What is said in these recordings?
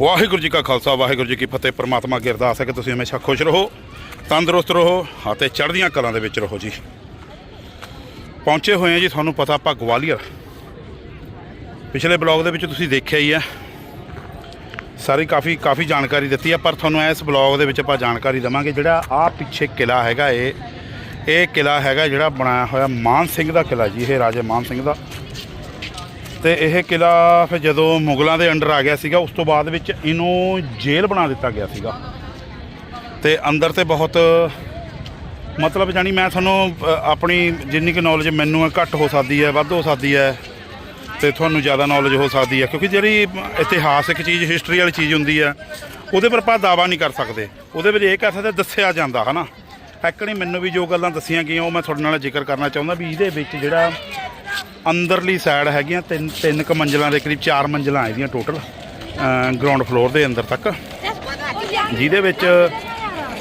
ਵਾਹਿਗੁਰੂ ਜੀ ਕਾ ਖਾਲਸਾ, ਵਾਹਿਗੁਰੂ ਜੀ ਕੀ ਫਤਿਹ। ਪ੍ਰਮਾਤਮਾ ਅੱਗੇ ਅਰਦਾਸ ਹੈ ਕਿ ਤੁਸੀਂ ਹਮੇਸ਼ਾ ਖੁਸ਼ ਰਹੋ, ਤੰਦਰੁਸਤ ਰਹੋ ਅਤੇ ਚੜ੍ਹਦੀਆਂ ਕਲਾਂ ਦੇ ਵਿੱਚ ਰਹੋ ਜੀ। ਪਹੁੰਚੇ ਹੋਏ ਹਾਂ ਜੀ, ਤੁਹਾਨੂੰ ਪਤਾ ਆਪਾਂ ਗਵਾਲੀਅਰ। ਪਿਛਲੇ ਬਲੌਗ ਦੇ ਵਿੱਚ ਤੁਸੀਂ ਦੇਖਿਆ ਹੀ ਹੈ। ਸਾਰੀ ਕਾਫੀ ਕਾਫੀ ਜਾਣਕਾਰੀ ਦਿੱਤੀ ਆ ਪਰ ਤੁਹਾਨੂੰ ਇਸ ਬਲੌਗ ਦੇ ਵਿੱਚ ਆਪਾਂ ਜਾਣਕਾਰੀ ਦਵਾਂਗੇ ਜਿਹੜਾ ਆ ਪਿੱਛੇ ਕਿਲਾ ਹੈਗਾ ਇਹ। ਇਹ ਕਿਲਾ ਹੈਗਾ ਜਿਹੜਾ ਬਣਾਇਆ ਹੋਇਆ ਮਾਨ ਸਿੰਘ ਦਾ ਕਿਲਾ ਜੀ, ਇਹ ਰਾਜੇ ਮਾਨ ਸਿੰਘ ਦਾ। ਤੇ ਇਹ ਕਿਲਾ ਫਿਰ ਜਦੋਂ ਮੁਗਲਾਂ ਦੇ ਅੰਡਰ ਆ ਗਿਆ ਸੀਗਾ, ਉਸ ਤੋਂ ਬਾਅਦ ਵਿੱਚ ਇਹਨੂੰ ਜੇਲ੍ਹ ਬਣਾ ਦਿੱਤਾ ਗਿਆ ਸੀਗਾ। ਤੇ ਅੰਦਰ ਤੇ ਬਹੁਤ ਮਤਲਬ ਜਾਨੀ ਮੈਂ ਤੁਹਾਨੂੰ ਆਪਣੀ ਜਿੰਨੀ ਕੁ ਨੌਲੇਜ ਮੈਨੂੰ ਹੈ ਘੱਟ ਹੋ ਸਕਦੀ ਹੈ, ਵੱਧ ਹੋ ਸਕਦੀ ਹੈ, ਤੇ ਤੁਹਾਨੂੰ ਜ਼ਿਆਦਾ ਨੌਲੇਜ ਹੋ ਸਕਦੀ ਹੈ, ਕਿਉਂਕਿ ਜਿਹੜੀ ਇਤਿਹਾਸਿਕ ਚੀਜ਼ ਹਿਸਟਰੀ ਵਾਲੀ ਚੀਜ਼ ਹੁੰਦੀ ਹੈ, ਉਹਦੇ ਪਰ ਆਪਾਂ ਦਾਵਾ ਨਹੀਂ ਕਰ ਸਕਦੇ। ਉਹਦੇ ਵਿੱਚ ਇਹ ਕਰ ਸਕਦੇ ਦੱਸਿਆ ਜਾਂਦਾ, ਹਨਾ? ਐਕਣੀ ਮੈਨੂੰ ਵੀ ਜੋ ਗੱਲਾਂ ਦੱਸੀਆਂ ਗਈਆਂ, ਉਹ ਮੈਂ ਤੁਹਾਡੇ ਨਾਲ ਜ਼ਿਕਰ ਕਰਨਾ ਚਾਹੁੰਦਾ ਵੀ ਇਹਦੇ ਵਿੱਚ ਜਿਹੜਾ ਅੰਦਰਲੀ ਸਾਈਡ ਹੈਗੀਆਂ ਤਿੰਨ ਤਿੰਨ ਕ ਮੰਜ਼ਲਾਂ ਦੇ ਕਰੀਬ, ਚਾਰ ਮੰਜ਼ਲਾਂ ਇਹਦੀਆਂ ਟੋਟਲ ਗਰਾਊਂਡ ਫਲੋਰ ਦੇ ਅੰਦਰ ਤੱਕ। ਜਿਹਦੇ ਵਿੱਚ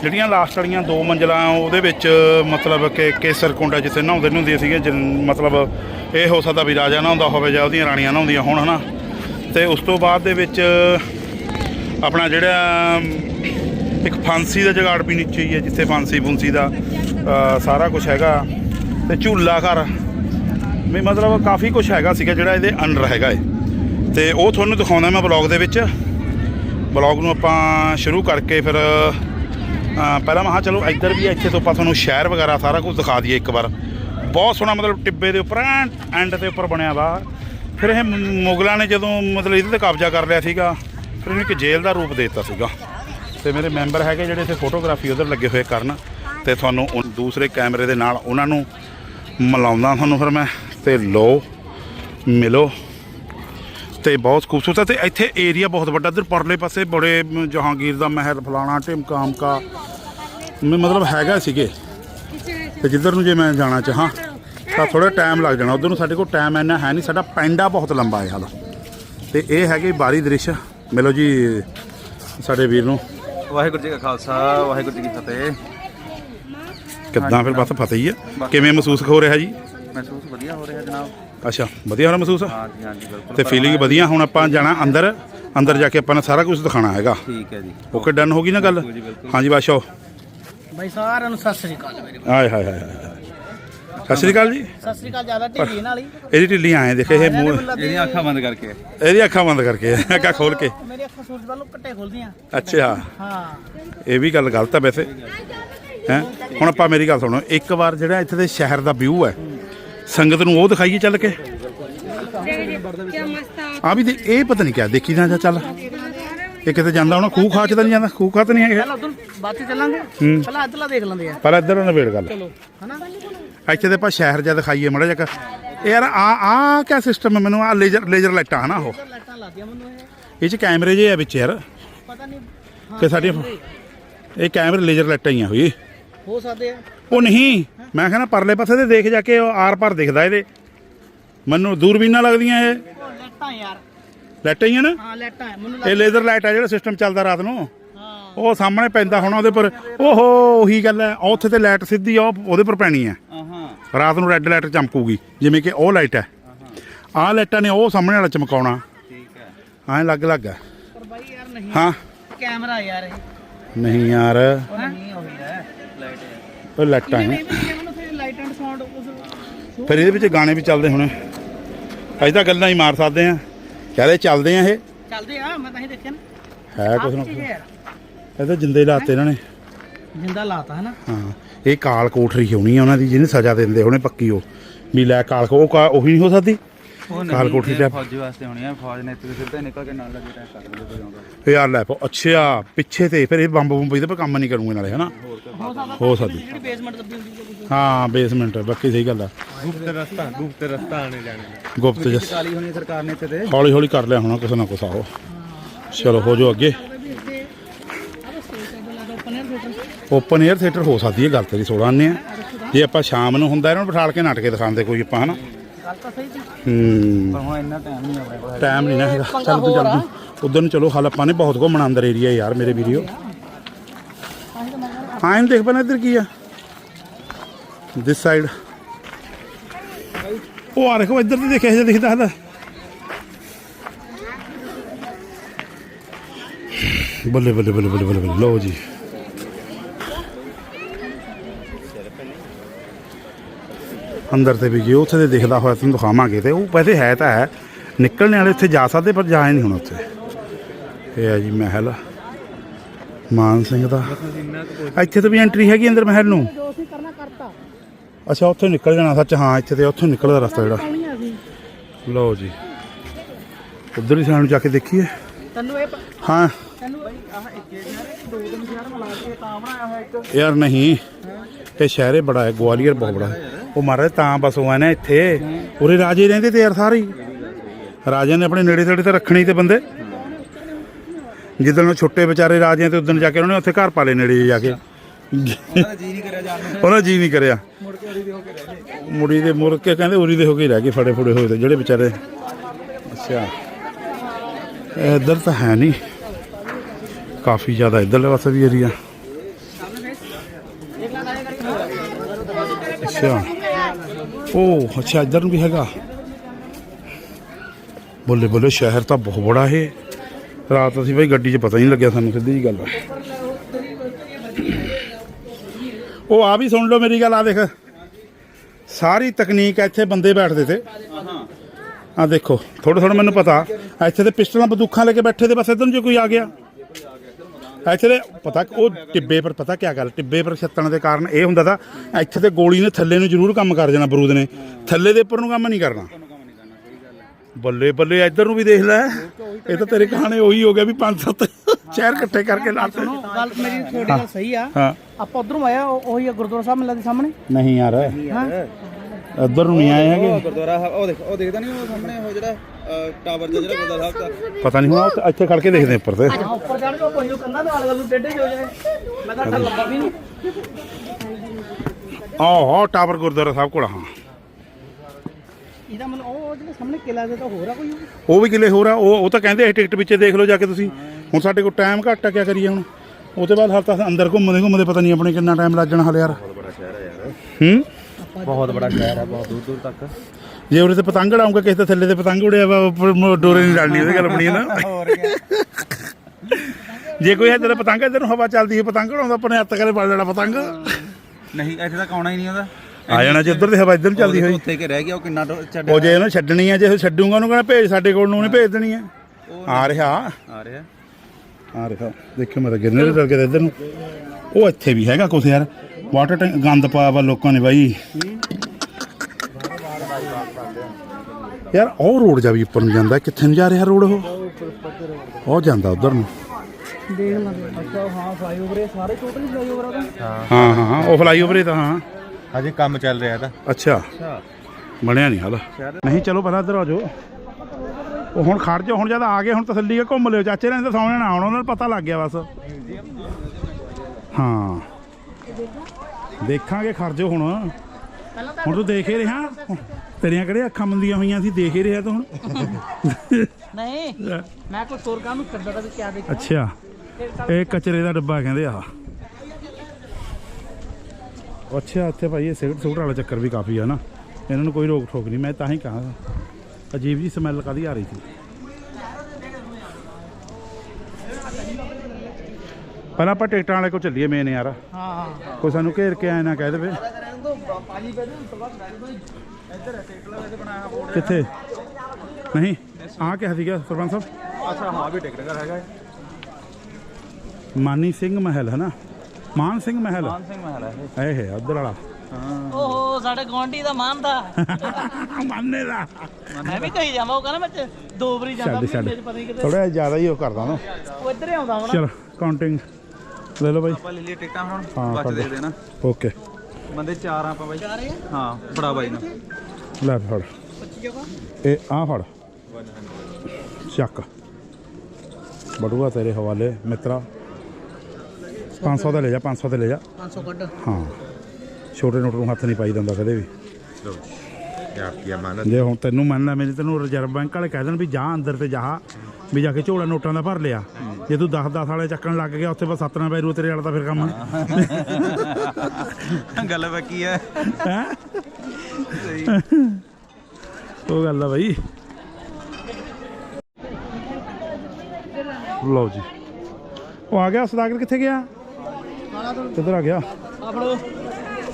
ਜਿਹੜੀਆਂ ਲਾਸਟ ਵਾਲੀਆਂ ਦੋ ਮੰਜ਼ਲਾਂ, ਉਹਦੇ ਵਿੱਚ ਮਤਲਬ ਕਿ ਕੇਸਰ ਕੁੰਡਾ ਜਿੱਥੇ ਨਹਾਉਂਦੇ ਨਹਾਉਂਦੇ ਸੀਗੇ, ਜਿਨ- ਮਤਲਬ ਇਹ ਹੋ ਸਕਦਾ ਵੀ ਰਾਜਾ ਨਹਾਉਂਦਾ ਹੋਵੇ ਜਾਂ ਉਹਦੀਆਂ ਰਾਣੀਆਂ ਨਹਾਉਂਦੀਆਂ ਹੋਣ, ਹਨਾ? ਤੇ ਉਸ ਤੋਂ ਬਾਅਦ ਦੇ ਵਿੱਚ ਆਪਣਾ ਜਿਹੜਾ ਇੱਕ ਫਾਂਸੀ ਦਾ ਜਗਾੜ ਵੀ ਨੀਚੇ ਹੀ ਹੈ, ਜਿੱਥੇ ਫਾਂਸੀ ਫੁੰਸੀ ਦਾ ਸਾਰਾ ਕੁਝ ਹੈਗਾ। ਤੇ ਝੂਲਾ ਘਰ ਵੀ ਮਤਲਬ ਕਾਫੀ ਕੁਝ ਹੈਗਾ ਸੀਗਾ ਜਿਹੜਾ ਇਹਦੇ ਅੰਡਰ ਹੈਗਾ ਏ ਤੇ ਉਹ ਤੁਹਾਨੂੰ ਦਿਖਾਉਂਦਾ ਮੈਂ ਬਲੌਗ ਦੇ ਵਿੱਚ। ਬਲੌਗ ਨੂੰ ਆਪਾਂ ਸ਼ੁਰੂ ਕਰਕੇ ਫਿਰ ਪਹਿਲਾਂ ਮੈਂ ਚਲੋ ਇੱਧਰ ਵੀ ਹੈ, ਇੱਥੇ ਤੋਂ ਆਪਾਂ ਤੁਹਾਨੂੰ ਸ਼ਹਿਰ ਵਗੈਰਾ ਸਾਰਾ ਕੁਝ ਦਿਖਾ ਦਈਏ ਇੱਕ ਵਾਰ। ਬਹੁਤ ਸੋਹਣਾ ਮਤਲਬ ਟਿੱਬੇ ਦੇ ਉੱਪਰ ਐਂਡ ਦੇ ਉੱਪਰ ਬਣਿਆ ਵਾ। ਫਿਰ ਇਹ ਮੁਗਲਾਂ ਨੇ ਜਦੋਂ ਮਤਲਬ ਇਹਦੇ ਤੇ ਕਬਜ਼ਾ ਕਰ ਲਿਆ ਸੀਗਾ ਫਿਰ ਇਹਨੂੰ ਇੱਕ ਜੇਲ੍ਹ ਦਾ ਰੂਪ ਦੇ ਦਿੱਤਾ ਸੀਗਾ। ਤੇ ਮੇਰੇ ਮੈਂਬਰ ਹੈਗੇ ਜਿਹੜੇ ਇੱਥੇ ਫੋਟੋਗ੍ਰਾਫੀ ਉਧਰ ਲੱਗੇ ਹੋਏ ਕਰਨ ਤੇ ਤੁਹਾਨੂੰ ਦੂਸਰੇ ਕੈਮਰੇ ਦੇ ਨਾਲ ਉਹਨਾਂ ਨੂੰ ਮਿਲਾਉਂਦਾ ਤੁਹਾਨੂੰ ਫਿਰ ਮੈਂ। ਤੇ ਲੋ ਮਿਲੋ ਤੇ ਬਹੁਤ ਖੂਬਸੂਰਤ ਹੈ ਤੇ ਇੱਥੇ ਏਰੀਆ ਬਹੁਤ ਵੱਡਾ ਇੱਧਰ ਪਰਲੇ ਪਾਸੇ ਬੜੇ ਜਹਾਂਗੀਰ ਦਾ ਮਹਿਲ ਫਲਾਣਾ ਟਿਮਕਾਮ ਕਾ ਮ- ਮਤਲਬ ਹੈਗਾ ਸੀਗੇ। ਤੇ ਜਿੱਧਰ ਨੂੰ ਜੇ ਮੈਂ ਜਾਣਾ ਚਾਹਾਂ ਤਾਂ ਥੋੜਾ ਟਾਈਮ ਲੱਗ ਜਾਣਾ। ਉਧਰ ਨੂੰ ਸਾਡੇ ਕੋਲ ਟਾਈਮ ਇੰਨਾ ਹੈ ਨਹੀਂ ਸਾਡਾ ਪੈਂਡਾ ਬਹੁਤ ਲੰਬਾ ਹੈ ਹਾਲ। ਤੇ ਇਹ ਹੈਗੇ ਬਾਰੀ ਦ੍ਰਿਸ਼। ਮਿਲੋ ਜੀ ਸਾਡੇ ਵੀਰ ਨੂੰ। ਵਾਹਿਗੁਰੂ ਜੀ ਕਾ ਖਾਲਸਾ ਵਾਹਿਗੁਰੂ ਜੀ ਕੀ ਫਤਿਹ। ਕਿੱਦਾਂ ਫਿਰ ਬਸ ਫਤਿਹ ਹੀ ਹੈ ਕਿਵੇਂ ਮਹਿਸੂਸ ਹੋ ਰਿਹਾ ਜੀ? ਮਹਿਸੂਸ ਵਧੀਆ ਹੋ ਰਿਹਾ ਜਨਾਬ। ਅੱਛਾ ਵਧੀਆ ਹੋ ਰਿਹਾ ਮਹਿਸੂਸ? ਹਾਂਜੀ ਹਾਂਜੀ ਬਿਲਕੁਲ। ਤੇ ਫੀਲਿੰਗ ਵਧੀਆ ਹੁਣ ਆਪਾਂ ਜਾਣਾ ਅੰਦਰ ਅੰਦਰ ਜਾ ਕੇ ਆਪਾਂ ਨੇ ਸਾਰਾ ਕੁਝ ਦਿਖਾਣਾ ਹੈਗਾ। ਠੀਕ ਹੈ ਜੀ। ਓਕੇ ਡਨ ਹੋ ਗਈ ਨਾ ਗੱਲ? ਹਾਂਜੀ ਬਾਸ਼ੋ ਬਾਈ ਸਾਰਿਆਂ ਨੂੰ ਸਤਿ ਸ੍ਰੀ ਅਕਾਲ ਮੇਰੇ ਆਏ ਹਾਏ ਹਾਏ ਹਾਏ ਸਤਿ ਸ਼੍ਰੀ ਅਕਾਲ ਜੀ। ਸਤਿ ਸ੍ਰੀ ਅਕਾਲ ਜ਼ਿਆਦਾ ਢਿੱਲੀ ਨਾਲ ਹੀ। ਇਹਦੀ ਢਿੱਲੀ ਆਏ ਦੇਖੇ ਇਹ ਮੂੰਹ ਇਹਦੀਆਂ ਅੱਖਾਂ ਬੰਦ ਕਰਕੇ। ਇਹਦੀ ਅੱਖਾਂ ਬੰਦ ਕਰਕੇ ਅੱਖਾਂ ਖੋਲ ਕੇ। ਮੇਰੀ ਅੱਖਾਂ ਸੂਰਜ ਵੱਲੋਂ ਕੱਟੇ ਖੁੱਲਦੀਆਂ ਅੱਛਾ। ਹਾਂ। ਇਹ ਵੀ ਗੱਲ ਗਲਤ ਹੈ ਵੈਸੇ। ਹੈ? ਹੁਣ ਆਪਾਂ ਮੇਰੀ ਗੱਲ ਸੁਣੋ ਇੱਕ ਵਾਰ ਜਿਹੜਾ ਇੱਥੇ ਦੇ ਸ਼ਹਿਰ ਦਾ ਵਿਊ ਹੈ ਸੰਗਤ ਨੂੰ ਉਹ ਦਿਖਾਈਏ ਚੱਲ ਕੇ। ਆ। ਵੀ ਦੇ- ਇਹ ਪਤਾ ਨਹੀਂ ਕਿਆ ਦੇਖੀ ਨਾ ਜਾ ਚੱਲ। ਇਹ ਕਿਤੇ ਜਾਂਦਾ ਹੁਣ ਖੂਹ ਖਾਚ ਤਾਂ ਨਹੀਂ ਜਾਂਦਾ ਖੂਹ ਖਾਚ ਨਹੀਂ ਹੈਗਾ। ਪਹਿਲਾਂ ਉਧਰ ਬਾਅਦ ਚ ਚੱਲਾਂਗੇ। ਪਹਿਲਾਂ ਇੱਧਰਲਾ ਦੇਖ ਲੈਂਦੇ ਆ। ਪਰ ਇੱਧਰ ਨਵੇੜ ਗੱਲ। ਚਲੋ ਹਨਾ? ਇੱਥੇ ਤੇ ਆਪਾਂ ਸ਼ਹਿਰ ਜਿਹਾ ਦਿਖਾਈਏ ਮੜਾ ਜਿਹਾ ਇਹ ਯਾਰ ਆ ਆ ਕਿਆ ਸਿਸਟਮ ਹੈ ਮੈਨੂੰ? ਆ ਲੇਜ਼ਰ ਲੇਜ਼ਰ ਲਾਈਟਾਂ ਹਨਾ ਉਹ? ਲਾਈਟਾਂ ਲਾਦੀਆਂ ਮੈਨੂੰ ਇਹ। ਇਹ ਚ ਕੈਮਰੇ ਜੇ ਆ ਵਿੱਚ ਯਾਰ। ਪਤਾ ਨਹੀਂ ਕਿ ਸਾਡੀਆਂ ਇਹ ਕੈਮਰੇ ਲੇਜ਼ਰ ਲਾਈਟਾਂ ਹੀ ਆ ਹੋਈ। ਹੋ ਸਕਦੇ ਆ? ਉਹ ਨਹੀਂ। ਮੈਂ ਕਹਿੰਦਾ ਪਰਲੇ ਪਾਸੇ ਤੇ ਦੇਖ ਜਾ ਕੇ ਉਹ ਆਰ ਪਾਰ ਦਿਖਦਾ ਇਹਦੇ। ਮੈਨੂੰ ਦੂਰਬੀਨਾਂ ਲੱਗਦੀਆਂ ਇਹ। ਲਾਈਟਾਂ ਯਾਰ। ਲਾਈਟਾਂ ਹੀ ਆ ਨਾ? ਹਾਂ ਲਾਈਟਾਂ ਹੈ, ਮੈਨੂੰ ਇਹ ਲੇਜ਼ਰ ਲਾਈਟ ਆ ਜਿਹੜਾ ਸਿਸਟਮ ਚੱਲਦਾ ਰਾਤ ਨੂੰ। ਹਾਂ। ਉਹ ਸਾਹਮਣੇ ਪੈਂਦਾ ਹੋਣਾ ਉਹਦੇ ਪਰ ਓਹੋ ਉਹੀ ਗੱਲ ਹੈ। ਉੱਥੇ ਤੇ ਲਾਈਟ ਸਿੱਧੀ ਆ ਉਹ ਉਹਦੇ ਪਰ ਪੈਣੀ ਹੈ ਰਾਤ ਨੂੰ ਰੈੱਡ ਲਾਈਟ ਚਮਕੂਗੀ। ਜਿਵੇਂ ਕਿ ਉਹ ਲਾਈਟ ਹੈ। ਆਹ। ਲਾਈਟਾਂ ਨੇ ਉਹ ਸਾਹਮਣੇ ਵਾਲਾ ਚਮਕਾਉਣਾ। ਠੀਕ ਹੈ। ਐਂ ਲੱਗ ਲੱਗ ਹੈ। ਪਰ ਬਾਈ ਯਾਰ ਨਹੀਂ। ਹਾਂ। ਕੈਮਰਾ ਯਾਰ ਇਹ। ਨਹੀਂ ਯਾਰ। ਨਹੀਂ ਹੋਈ ਹੈ। ਉਹ ਲਾਈਟਾਂ ਹੈ। ਨਹੀਂ ਵੀ ਮੈਨੂੰ ਫਿਰ ਲਾਈਟ ਐਂਡ ਸਾਊਂਡ ਉਸ ਫਿਰ ਇਹਦੇ ਵਿੱਚ ਗਾਣੇ ਵੀ ਚੱਲਦੇ ਹੋਣੇ। ਅਸੀਂ ਤਾਂ ਗੱਲਾਂ ਹੀ ਮਾਰ ਸਕਦੇ ਆ ਕਹਿੰਦੇ ਚੱਲਦੇ ਆ ਇਹ। ਚੱਲਦੇ ਆ ਮੈਂ ਤਾਂ ਹੀ ਦੇਖਿਆ ਨਾ। ਹੈ ਕੁਛ ਨਾ ਕੁਛ। ਇਹ ਤਾਂ ਜਿੰਦੇ ਲਾਤੇ ਇਹਨਾਂ ਨੇ। ਜਿੰਦਾ ਲਾਤਾ ਹੈ ਨਾ ਹਾਂ ਇਹ ਕਾਲ ਕੋਠਰੀ ਹੋਣੀ ਆ ਉਹਨਾਂ ਦੀ ਜਿਹਨੇ ਸਜ਼ਾ ਦਿੰਦੇ ਹੋਣੇ ਪੱਕੀ ਉਹ। ਵੀ ਲੈ ਕਾਲ ਕੋ ਉਹ ਕਾ- ਉਹੀ ਨਹੀਂ ਹੋ ਸਕਦੀ। ਕਾਲ ਕੋਠੀ ਤੇ- ਫੌਜੀ ਵਾਸਤੇ ਹੋਣੀ ਹੈ ਫੌਜ ਨੇ ਇੱਥੇ ਸਿੱਧਾ ਨਿਕਲ ਕੇ ਨਾਲ ਲੱਗੇ ਟੈਕ ਕਰ ਦਿੰਦੇ ਕੋਈ ਆਉਂਦਾ। ਫੇ ਯਾਰ ਲੈ ਪੋ ਅੱਛਾ ਪਿੱਛੇ ਤੇ ਫਿਰ ਇਹ ਬੰਬ ਬੰਬ ਇਹਦੇ ਪਰ ਕੰਮ ਨਹੀਂ ਕਰੂਗੇ ਨਾਲੇ ਹਨਾ? ਹੋ ਸਕਦਾ। ਜਿਹੜੀ ਬੇਸਮੈਂਟ ਦੱਬੀ ਹੁੰਦੀ ਹੈ ਹਾਂ ਬੇਸਮੈਂਟ ਬਾਕੀ ਸਹੀ ਗੱਲ ਆ। ਗੁਪਤ ਰਸਤਾ ਗੁਪਤ ਰਸਤਾ ਆਣੇ ਜਾਣੇ ਗੁਪਤ ਜਸ ਕਾਲੀ ਹੋਣੀ ਸਰਕਾਰ ਨੇ ਇੱਥੇ ਤੇ? ਹੌਲੀ ਹੌਲੀ ਕਰ ਲਿਆ ਹੋਣਾ ਕੁਛ ਨਾ ਕੁਛ ਆਓ ਚਲੋ ਹੋ ਜਾਓ ਅੱਗੇ। ਓਪਨ 에ਅਰ ਥੀਏਟਰ ਹੋ ਸਕਦੀ ਹੈ ਗੱਲ ਤੇਰੀ ਸੋੜਾ ਆਨੇ ਆ। ਜੇ ਆਪਾਂ ਸ਼ਾਮ ਨੂੰ ਹੁੰਦਾ ਇਹਨਾਂ ਨੂੰ ਬਿਠਾਲ ਕੇ ਨਾਟਕੇ ਦਿਖਾਉਂਦੇ ਕੋਈ ਆਪਾਂ ਹਨਾ? ਗੱਲ ਤਾਂ ਸਹੀ ਸੀ। ਹੂੰ। ਪਰ ਹੁਣ ਇੰਨਾ ਟਾਈਮ ਨਹੀਂ ਆਪਣੇ ਕੋਲ ਟਾਈਮ ਨਹੀਂ ਨਾ ਹੈਗਾ। ਚੱਲ ਤੂੰ ਚੱਲ ਤੂੰ। ਉਧਰ ਨੂੰ ਚਲੋ ਹਾਲ ਆਪਾਂ ਨੇ ਬਹੁਤ ਘੁੰਮਣਾ ਅੰਦਰ ਏਰੀਆ ਯਾਰ ਮੇਰੇ ਵੀਡੀਓ ਹਾਂ। ਇਹਨੂੰ ਦੇਖ ਪੈਣਾ ਇੱਧਰ ਕੀ ਆ। ਦਿਸ ਸਾਈਡ ਉਹ ਆ ਦੇਖੋ ਇੱਧਰ ਤੇ ਦੇਖਿਆ ਜਿਹਾ ਦਿਖਦਾ ਹਲਾ ਬੱਲੇ ਬੱਲੇ ਬੱਲੇ ਬੱਲੇ ਬੱਲੇ ਬੱਲੇ, ਲਓ ਜੀ। ਅੰਦਰ ਤੇ ਵੀ ਜੇ ਉੱਥੇ ਦੇ ਦਿਖਦਾ ਹੋਇਆ ਤੁਹਾਨੂੰ ਦਿਖਾਵਾਂਗੇ ਤੇ ਉਹ ਵੈਸੇ ਹੈ ਤਾਂ ਹੈ। ਨਿਕਲਣੇ ਵਾਲੇ ਉੱਥੇ ਜਾ ਸਕਦੇ ਪਰ ਜਾ ਹੀ ਨਹੀਂ ਹੁਣ ਉੱਥੇ। ਇਹ ਹੈ ਜੀ ਮਹਿਲ। ਮਾਨ ਸਿੰਘ ਦਾ। ਇੱਥੇ ਤਾਂ ਵੀ ਐਂਟਰੀ ਹੈਗੀ ਅੰਦਰ ਮਹਿਲ ਨੂੰ? ਅੱਛਾ ਉੱਥੇ ਨਿਕਲ ਜਾਣਾ ਸੱਚ ਹਾਂ ਇੱਥੇ ਤੇ ਉੱਥੋਂ ਨਿਕਲਦਾ ਰਸਤਾ ਜਿਹੜਾ। ਲਓ ਜੀ। ਉਧਰ ਹੀ ਸਾਨੂੰ ਜਾ ਕੇ ਦੇਖੀਏ। ਤੈਨੂੰ ਇਹ ਹਾਂ। ਤੈਨੂੰ ਆਹ ਇੱਕ ਦੋ ਤਿੰਨ ਸ਼ਹਿਰ ਮਿਲਾ ਕੇ ਤਾਂ ਬਣਾਇਆ ਹੋਇਆ ਇੱਕ। ਯਾਰ ਨਹੀਂ। ਇਹ ਸ਼ਹਿਰੇ ਬੜਾ ਹੈ ਗਵਾਲੀਅਰ ਬਹੁਤ ਬੜਾ ਹੈ। ਉਹ ਮਹਾਰਾਜ ਤਾਂ ਬਸ ਉਹ ਹੈ ਨਾ ਇੱਥੇ। ਉਰੇ ਰਾਜੇ ਰਹਿੰਦੇ ਤੇ ਯਾਰ ਸਾਰੇ। ਰਾਜਿਆਂ ਨੇ ਆਪਣੇ ਨੇੜੇ ਤੇੜੇ ਤੇ ਰੱਖਣੇ ਤੇ ਬੰਦੇ। ਜਿੱਦਣ ਉਹ ਛੋਟੇ ਵਿਚਾਰੇ ਰਾਜਿਆਂ ਤੇ ਉਦੋਂ ਜਾ ਕੇ ਉਹਨਾਂ ਉੱਥੇ ਘਰ ਪਾ ਲਏ ਨੇੜੇ ਜਾ ਕੇ। ਉਹਨਾਂ ਜੀ ਨਹੀਂ ਕਰਿਆ ਜਾਣ ਨੂੰ। ਉਹਨਾਂ ਜੀ ਨਹੀਂ ਕਰਿਆ। ਮੁੜ ਦੇ ਮੁੜੀ ਕੇ ਕਹਿੰਦੇ ਉਰੀ ਦੇ ਹੋ ਕੇ ਰਹਿ ਗਏ ਫੜੇ ਫੁੜੇ ਹੋਏ ਤੇ ਜਿਹੜੇ ਵਿਚਾਰੇ। ਅੱਛਾ। ਇੱਧਰ ਤਾਂ ਹੈ ਨਹੀਂ ਕਾਫੀ ਜ਼ਿਆਦਾ ਇੱਧਰਲੇ ਪਾਸੇ ਵੀ ਏਰੀਆ ਅੱਛਾ। ਉਹ ਅੱਛਾ, ਇੱਧਰ ਨੂੰ ਵੀ ਹੈਗਾ। ਬੋਲੇ ਬੋਲੇ, ਸ਼ਹਿਰ ਤਾਂ ਬਹੁਤ ਬੜਾ ਹੈ ਰਾਤ ਅਸੀਂ ਬਈ ਗੱਡੀ 'ਚ ਪਤਾ ਹੀ ਨਹੀਂ ਲੱਗਿਆ ਸਾਨੂੰ, ਸਿੱਧੀ ਜੀ ਗੱਲ ਆ। ਉਹ ਆ ਵੀ ਸੁਣ ਲਓ ਮੇਰੀ ਗੱਲ ਆ ਦੇਖ। ਸਾਰੀ ਤਕਨੀਕ ਇੱਥੇ ਬੰਦੇ ਬੈਠਦੇ ਤੇ। ਆ ਦੇਖੋ ਥੋੜਾ ਥੋੜਾ ਮੈਨੂੰ ਪਤਾ। ਇੱਥੇ ਤੇ ਪਿਸਟਲਾਂ, ਬੰਦੂਕਾਂ ਲੈ ਕੇ ਬੈਠੇ ਤੇ ਬਸ ਇਧਰ ਨੂੰ ਜੇ ਕੋਈ ਆ ਗਿਆ। ਇੱਥੇ ਤੇ ਪਤਾ ਉਹ ਟਿੱਬੇ ਪਰ ਪਤਾ ਕੀ ਗੱਲ ਟਿੱਬੇ ਪਰ ਛੱਤਣ ਦੇ ਕਾਰਨ ਇਹ ਹੁੰਦਾ ਤਾਂ ਇੱਥੇ ਤੇ ਗੋਲੀ ਨੇ ਥੱਲੇ ਨੂੰ ਜ਼ਰੂਰ ਕੰਮ ਕਰ ਜਾਣਾ ਬਰੂਦ ਨੇ। ਥੱਲੇ ਦੇ ਉੱਪਰ ਨੂੰ ਕੰਮ ਨਹੀਂ ਕਰਨਾ। ਬੱਲੇ ਬੱਲੇ ਇੱਧਰ ਨੂੰ ਵੀ ਦੇਖ ਲੈ। ਇਹ ਤਾਂ ਤੇਰੇ ਕਹਾਣੇ ਉਹੀ ਹੋ ਗਿਆ ਵੀ ਪੰਜ ਸੱਤ ਸ਼ਹਿਰ ਇਕੱਠੇ ਕਰਕੇ ਲਾਤੇ ਸੁਣੋ ਗੱਲ ਮੇਰੀ ਤੁਹਾਡੀ ਗੱਲ ਸਹੀ ਆ। ਹਾਂ। ਆਪਾਂ ਉਧਰੋਂ ਆਇਆ ਉਹ- ਗੁਰਦੁਆਰਾ ਸਾਹਿਬ ਮਿਲਾ ਦੇ ਸਾਹਮਣੇ? ਨਹੀਂ ਯਾਰ। ਹਾਂ। ਇੱਧਰ ਨੂੰ ਨਹੀਂ ਆਏ ਹੈਗੇ। ਉਹ ਗੁਰਦੁਆਰਾ ਸਾਹਿਬ ਉਹ ਦੇਖ ਉਹ ਦੇਖਦਾ ਨਹੀਂ ਉਹ ਸਾਹਮਣੇ ਉਹ ਜਿਹੜਾ ਅਹ, ਟਾਵਰ ਜਿਹਾ ਜਿਹੜਾ ਗੁਰਦੁਆਰਾ ਸਾਹਿਬ ਦਾ। ਪਤਾ ਨਹੀਂ ਹੁਣ ਇੱਥੇ ਖੜ ਕੇ ਦੇਖਦੇ ਉੱਪਰ ਤੇ। ਹਾਂ ਉੱਪਰ ਚੜ ਕੇ ਕੋਈ ਨੂੰ ਕੰਦਾ ਨਾਲ ਗੱਲ ਨੂੰ ਟੇਢੇ ਹੋ ਜਾਏ ਮੈਂ ਤਾਂ ਲੱਗਾ ਵੀ ਨਹੀਂ। ਆਹ ਟਾਵਰ ਗੁਰਦੁਆਰਾ ਸਾਹਿਬ ਕੋਲ ਹਾਂ। ਇਹਦਾ ਮਤਲਬ ਉਹ ਜਿਹੜੇ ਸਾਹਮਣੇ ਕਿਲਾ ਦੇ ਤਾਂ ਹੋਰ ਆ ਕੋਈ ਉਹ? ਵੀ ਕਿਲੇ ਹੋਰ ਆ ਉਹ ਉਹ ਤਾਂ ਕਹਿੰਦੇ ਇਹ ਟਿਕਟ ਵਿੱਚੇ ਦੇਖ ਲਓ ਜਾ ਕੇ ਤੁਸੀਂ। ਹੁਣ ਸਾਡੇ ਕੋਲ ਟਾਈਮ ਘੱਟ ਆ ਕਿਆ ਕਰੀਏ ਹੁਣ? ਉਹ ਤੋਂ ਬਾਅਦ ਹਾਲ ਤਾਂ ਅੰਦਰ ਘੁੰਮਦੇ ਘੁੰਮਦੇ ਪਤਾ ਨਹੀਂ ਆਪਣੇ ਕਿੰਨਾ ਟਾਈਮ ਲੱਗ ਜਾਣਾ ਹਾਲੇ ਯਾਰ। ਹੂੰ? ਬਹੁਤ ਬੜਾ ਸ਼ਹਿਰ ਹੈ ਬਹੁਤ ਦੂਰ ਦੂਰ ਤੱਕ। ਜੇ ਉਰੇ ਤੇ ਪਤੰਗ ਉਡਾਉਂਗਾ ਕਿਸੇ ਤੇ ਥੱਲੇ ਤੇ ਪਤੰਗ ਉੜਿਆ ਵਾ ਉੱਪਰ ਮ- ਡੋਰੇ ਨਹੀਂ ਡਾਲਣੀ ਉਹਦੀ ਗੱਲ ਬਣੀ ਹੈ ਨਾ। ਹੋਰ ਕੀ ਜੇ ਕੋਈ ਇੱਧਰ ਪਤੰਗ ਇੱਧਰ ਨੂੰ ਹਵਾ ਚੱਲਦੀ ਹੈ ਪਤੰਗ ਉਡਾਉਂਦਾ ਆਪਣੇ ਹੱਥ ਕਰੇ ਪੜ ਲੈਣਾ ਪਤੰਗ। ਨਹੀਂ ਇੱਥੇ ਤੱਕ ਆਉਣਾ ਹੀ ਨਹੀਂ ਉਹਦਾ। ਆ ਜਾਣਾ ਜੇ ਉੱਧਰ ਦੀ ਹਵਾ ਇੱਧਰ ਨੂੰ ਚੱਲਦੀ ਹੋਈ। ਉੱਥੇ ਕੇ ਰਹਿ ਗਿਆ ਉਹ ਕਿੰਨਾ ਡੋ- ਉਹ ਜੇ ਉਹਨੇ ਛੱਡਣੀ ਆ ਜੇ ਉਹ ਛੱਡੂਗਾ ਉਹਨੂੰ ਕਹਿੰਦਾ ਭੇਜ ਸਾਡੇ ਕੋਲ ਨੂੰ ਉਹਨੇ ਭੇਜ ਦੇਣੀ ਆ ਆ ਰਿਹਾ। ਆ ਰਿਹਾ। ਆ ਰਿਹਾ। ਦੇਖਿਓ ਮੈਂ ਤਾਂ ਗਿਰਨੇ ਦੇ ਕਰਕੇ ਤੇ ਇੱਧਰ ਨੂੰ। ਉਹ ਇੱਥੇ ਵੀ ਹੈਗਾ ਕੁਛ ਯਾਰ। ਵਾਟਰ ਟੈਂਕ ਗੰਦ ਪਾਇਆ ਵਾ ਲੋਕਾਂ ਨੇ ਬਾਈ। ਯਾਰ ਉਹ ਰੋਡ ਜਾ ਵੀ ਉੱਪਰ ਨੂੰ ਜਾਂਦਾ ਕਿੱਥੇ ਨੂੰ ਜਾ ਰਿਹਾ ਰੋਡ ਉਹ? ਉਹ ਜਾਂਦਾ ਉਧਰ ਨੂੰ। ਦੇਖ ਲਾ ਅੱਛਾ ਹਾਂ ਫਲਾਈਓਵਰ ਇਹ ਸਾਰੇ ਟੋਟਲ ਫਲਾਈਓਵਰ ਆ ਹਾਂ ਹਾਂ ਹਾਂ ਉਹ ਫਲਾਈਓਵਰ ਹੀ ਤਾਂ ਹਾਂ। ਹਜੇ ਕੰਮ ਚੱਲ ਰਿਹਾ ਇਹਦਾ। ਅੱਛਾ। ਬਣਿਆ ਨਹੀਂ ਹਾਲ। ਨਹੀਂ ਚਲੋ ਪਹਿਲਾਂ ਇੱਧਰ ਆ ਜਾਓ। ਉਹ ਹੁਣ ਖੜ ਜਾਓ ਹੁਣ ਜਦ ਆ ਗਏ ਹੁਣ ਤਸੱਲੀ ਆ ਘੁੰਮ ਲਿਓ। ਚਾਚੇ ਨੇ ਤਾਂ ਸੌਣੇ ਨਾ ਆਉਣਾ ਉਹਨਾਂ ਨੂੰ ਪਤਾ ਲੱਗ ਗਿਆ ਬਸ। ਹਾਂ। ਦੇਖਾਂਗੇ ਖੜ ਜਾਓ ਹੁਣ। ਹੁਣ ਤੂੰ ਦੇਖ ਹੀ ਰਿਹਾ? ਤੇਰੀਆਂ ਕਿਹੜੇ ਅੱਖਾਂ ਮੰਦੀਆਂ ਹੋਈਆਂ ਸੀ? ਦੇਖ ਹੀ ਰਿਹਾ ਤੂੰ ਹੁਣ? ਨਹੀਂ ਮੈਂ ਕੋਈ ਹੋਰ ਕੰਮ ਕਰਦਾ ਤਾਂ ਵੀ ਕਿਆ ਦੇਖਾਂ ਅੱਛਾ ਇਹ ਕਚਰੇ ਦਾ ਡੱਬਾ ਕਹਿੰਦੇ ਆ। ਅੱਛਾ ਇੱਥੇ ਭਾਈ ਇਹ ਸਿਗਰਟ ਸੁਗਰਟ ਵਾਲਾ ਚੱਕਰ ਵੀ ਕਾਫੀ ਆ ਨਾ। ਇਹਨਾਂ ਨੂੰ ਕੋਈ ਰੋਕ ਠੋਕ ਨਹੀਂ ਮੈਂ ਤਾਂ ਹੀ ਕਹਾਂ। ਅਜੀਬ ਜੀ ਸਮੈਲ ਕਾਦੀ ਆ ਰਹੀ ਸੀ। ਪਹਿਲਾਂ ਆਪਾਂ ਟਿਕਟਾਂ ਵਾਲੇ ਕੋਲ ਚੱਲੀਏ ਮੇਨ ਯਾਰ। ਹਾਂ ਹਾਂ। ਕੋਈ ਸਾਨੂੰ ਘੇਰ ਕੇ ਆਏ ਨਾ ਕਹਿ ਦੇਵੇ। ਕਿੱਥੇ? ਨਹੀਂ ਆ ਕਿਹਾ ਸੀਗਾ ਸਰਪੰਚ ਸਾਹਿਬ। ਅੱਛਾ ਹਾਂ ਵੀ ਟਿਕਟ ਕਰ ਹੈਗਾ ਮਾਨੀ ਸਿੰਘ ਮਹਿਲ ਹੈ ਨਾ? ਮਾਨ ਸਿੰਘ ਮਹਿਲ? ਮਾਨ ਸਿੰਘ ਮਹਿਲ ਹੈ ਇਹ। ਹੈ ਉਧਰ ਵਾਲਾ। ਹਾਂ। ਓਹੋ ਸਾਡੇ ਗਵਾਂਢੀ ਦਾ ਮਾਨਦਾ ਮਾਨੇ ਦਾ। ਮੈਂ ਵੀ ਕਹੀ ਜਾਵਾਂ ਉਹ ਕਹਿੰਦਾ ਮੈਂ ਦੋ ਵਾਰੀ ਜਾਂਦਾ ਮਹੀਨੇ ਚ ਪਤਾ ਨਹੀਂ ਕਿਤੇ। ਥੋੜਾ ਜ਼ਿਆਦਾ ਹੀ ਉਹ ਕਰਦਾ ਨਾ। ਉਹ ਇੱਧਰ ਹੀ ਆਉਂਦਾ ਹੁਣ। ਚਲ ਕਾਊਂਟਿੰਗ ਲੈ ਲਓ ਬਾਈ। ਆਪਾਂ ਲੈ ਲਈ ਟਿਕਟਾਂ ਹੁਣ ਬਚ ਦੇ। ਦੇਣਾ ਓਕੇ। ਬੰਦੇ ਚਾਰ ਆਪਾਂ ਬਾਈ। ਚਾਰੇ ਆ? ਹਾਂ ਬੜਾ ਬਾਈ ਨੂੰ। ਲੈ ਫੜ। 25 ਜਗ੍ਹਾ? ਇਹ ਆ ਫੜ। ਚੱਕ। ਬੜੂਆ ਤੇਰੇ ਹਵਾਲੇ ਮਿੱਤਰਾ। 500 ਦਾ ਲੈ ਜਾ 500 ਤੇ ਲੈ ਜਾ। 500 ਕੱਢ। ਹਾਂ। ਛੋਟੇ ਨੋਟ ਨੂੰ ਹੱਥ ਨਹੀਂ ਪਾਈ ਦਿੰਦਾ ਕਦੇ ਵੀ। ਯਾਰ ਕੀ ਅਮਾਨਤ ਜੇ ਹੁਣ ਤੈਨੂੰ ਮੰਨਣਾ ਮੇਰੇ ਤੈਨੂੰ ਰਿਜ਼ਰਵ ਬੈਂਕ ਵਾਲੇ ਕਹਿ ਦੇਣ ਵੀ ਜਾ ਅੰਦਰ ਤੇ ਜਾ। ਵੀ ਜਾ ਕੇ ਝੋਲਾ ਨੋਟਾਂ ਦਾ ਭਰ ਲਿਆ। ਜੇ ਤੂੰ 10 10 ਵਾਲੇ ਚੱਕਣ ਲੱਗ ਗਿਆ ਉੱਥੇ ਬਸ ਸੱਤਨਾ ਬੈਰੂ ਤੇਰੇ ਵਾਲਾ ਤਾਂ ਫਿਰ ਕੰਮ। ਗੱਲ ਬਾਕੀ ਹੈ? ਹੈ? ਸਹੀ ਉਹ ਗੱਲ ਆ ਬਾਈ। ਲਓ ਜੀ। ਉਹ ਆ ਗਿਆ ਸਦਾਗਰ ਕਿੱਥੇ ਗਿਆ? ਕਿੱਧਰ ਆ ਗਿਆ? ਆਪਣੋ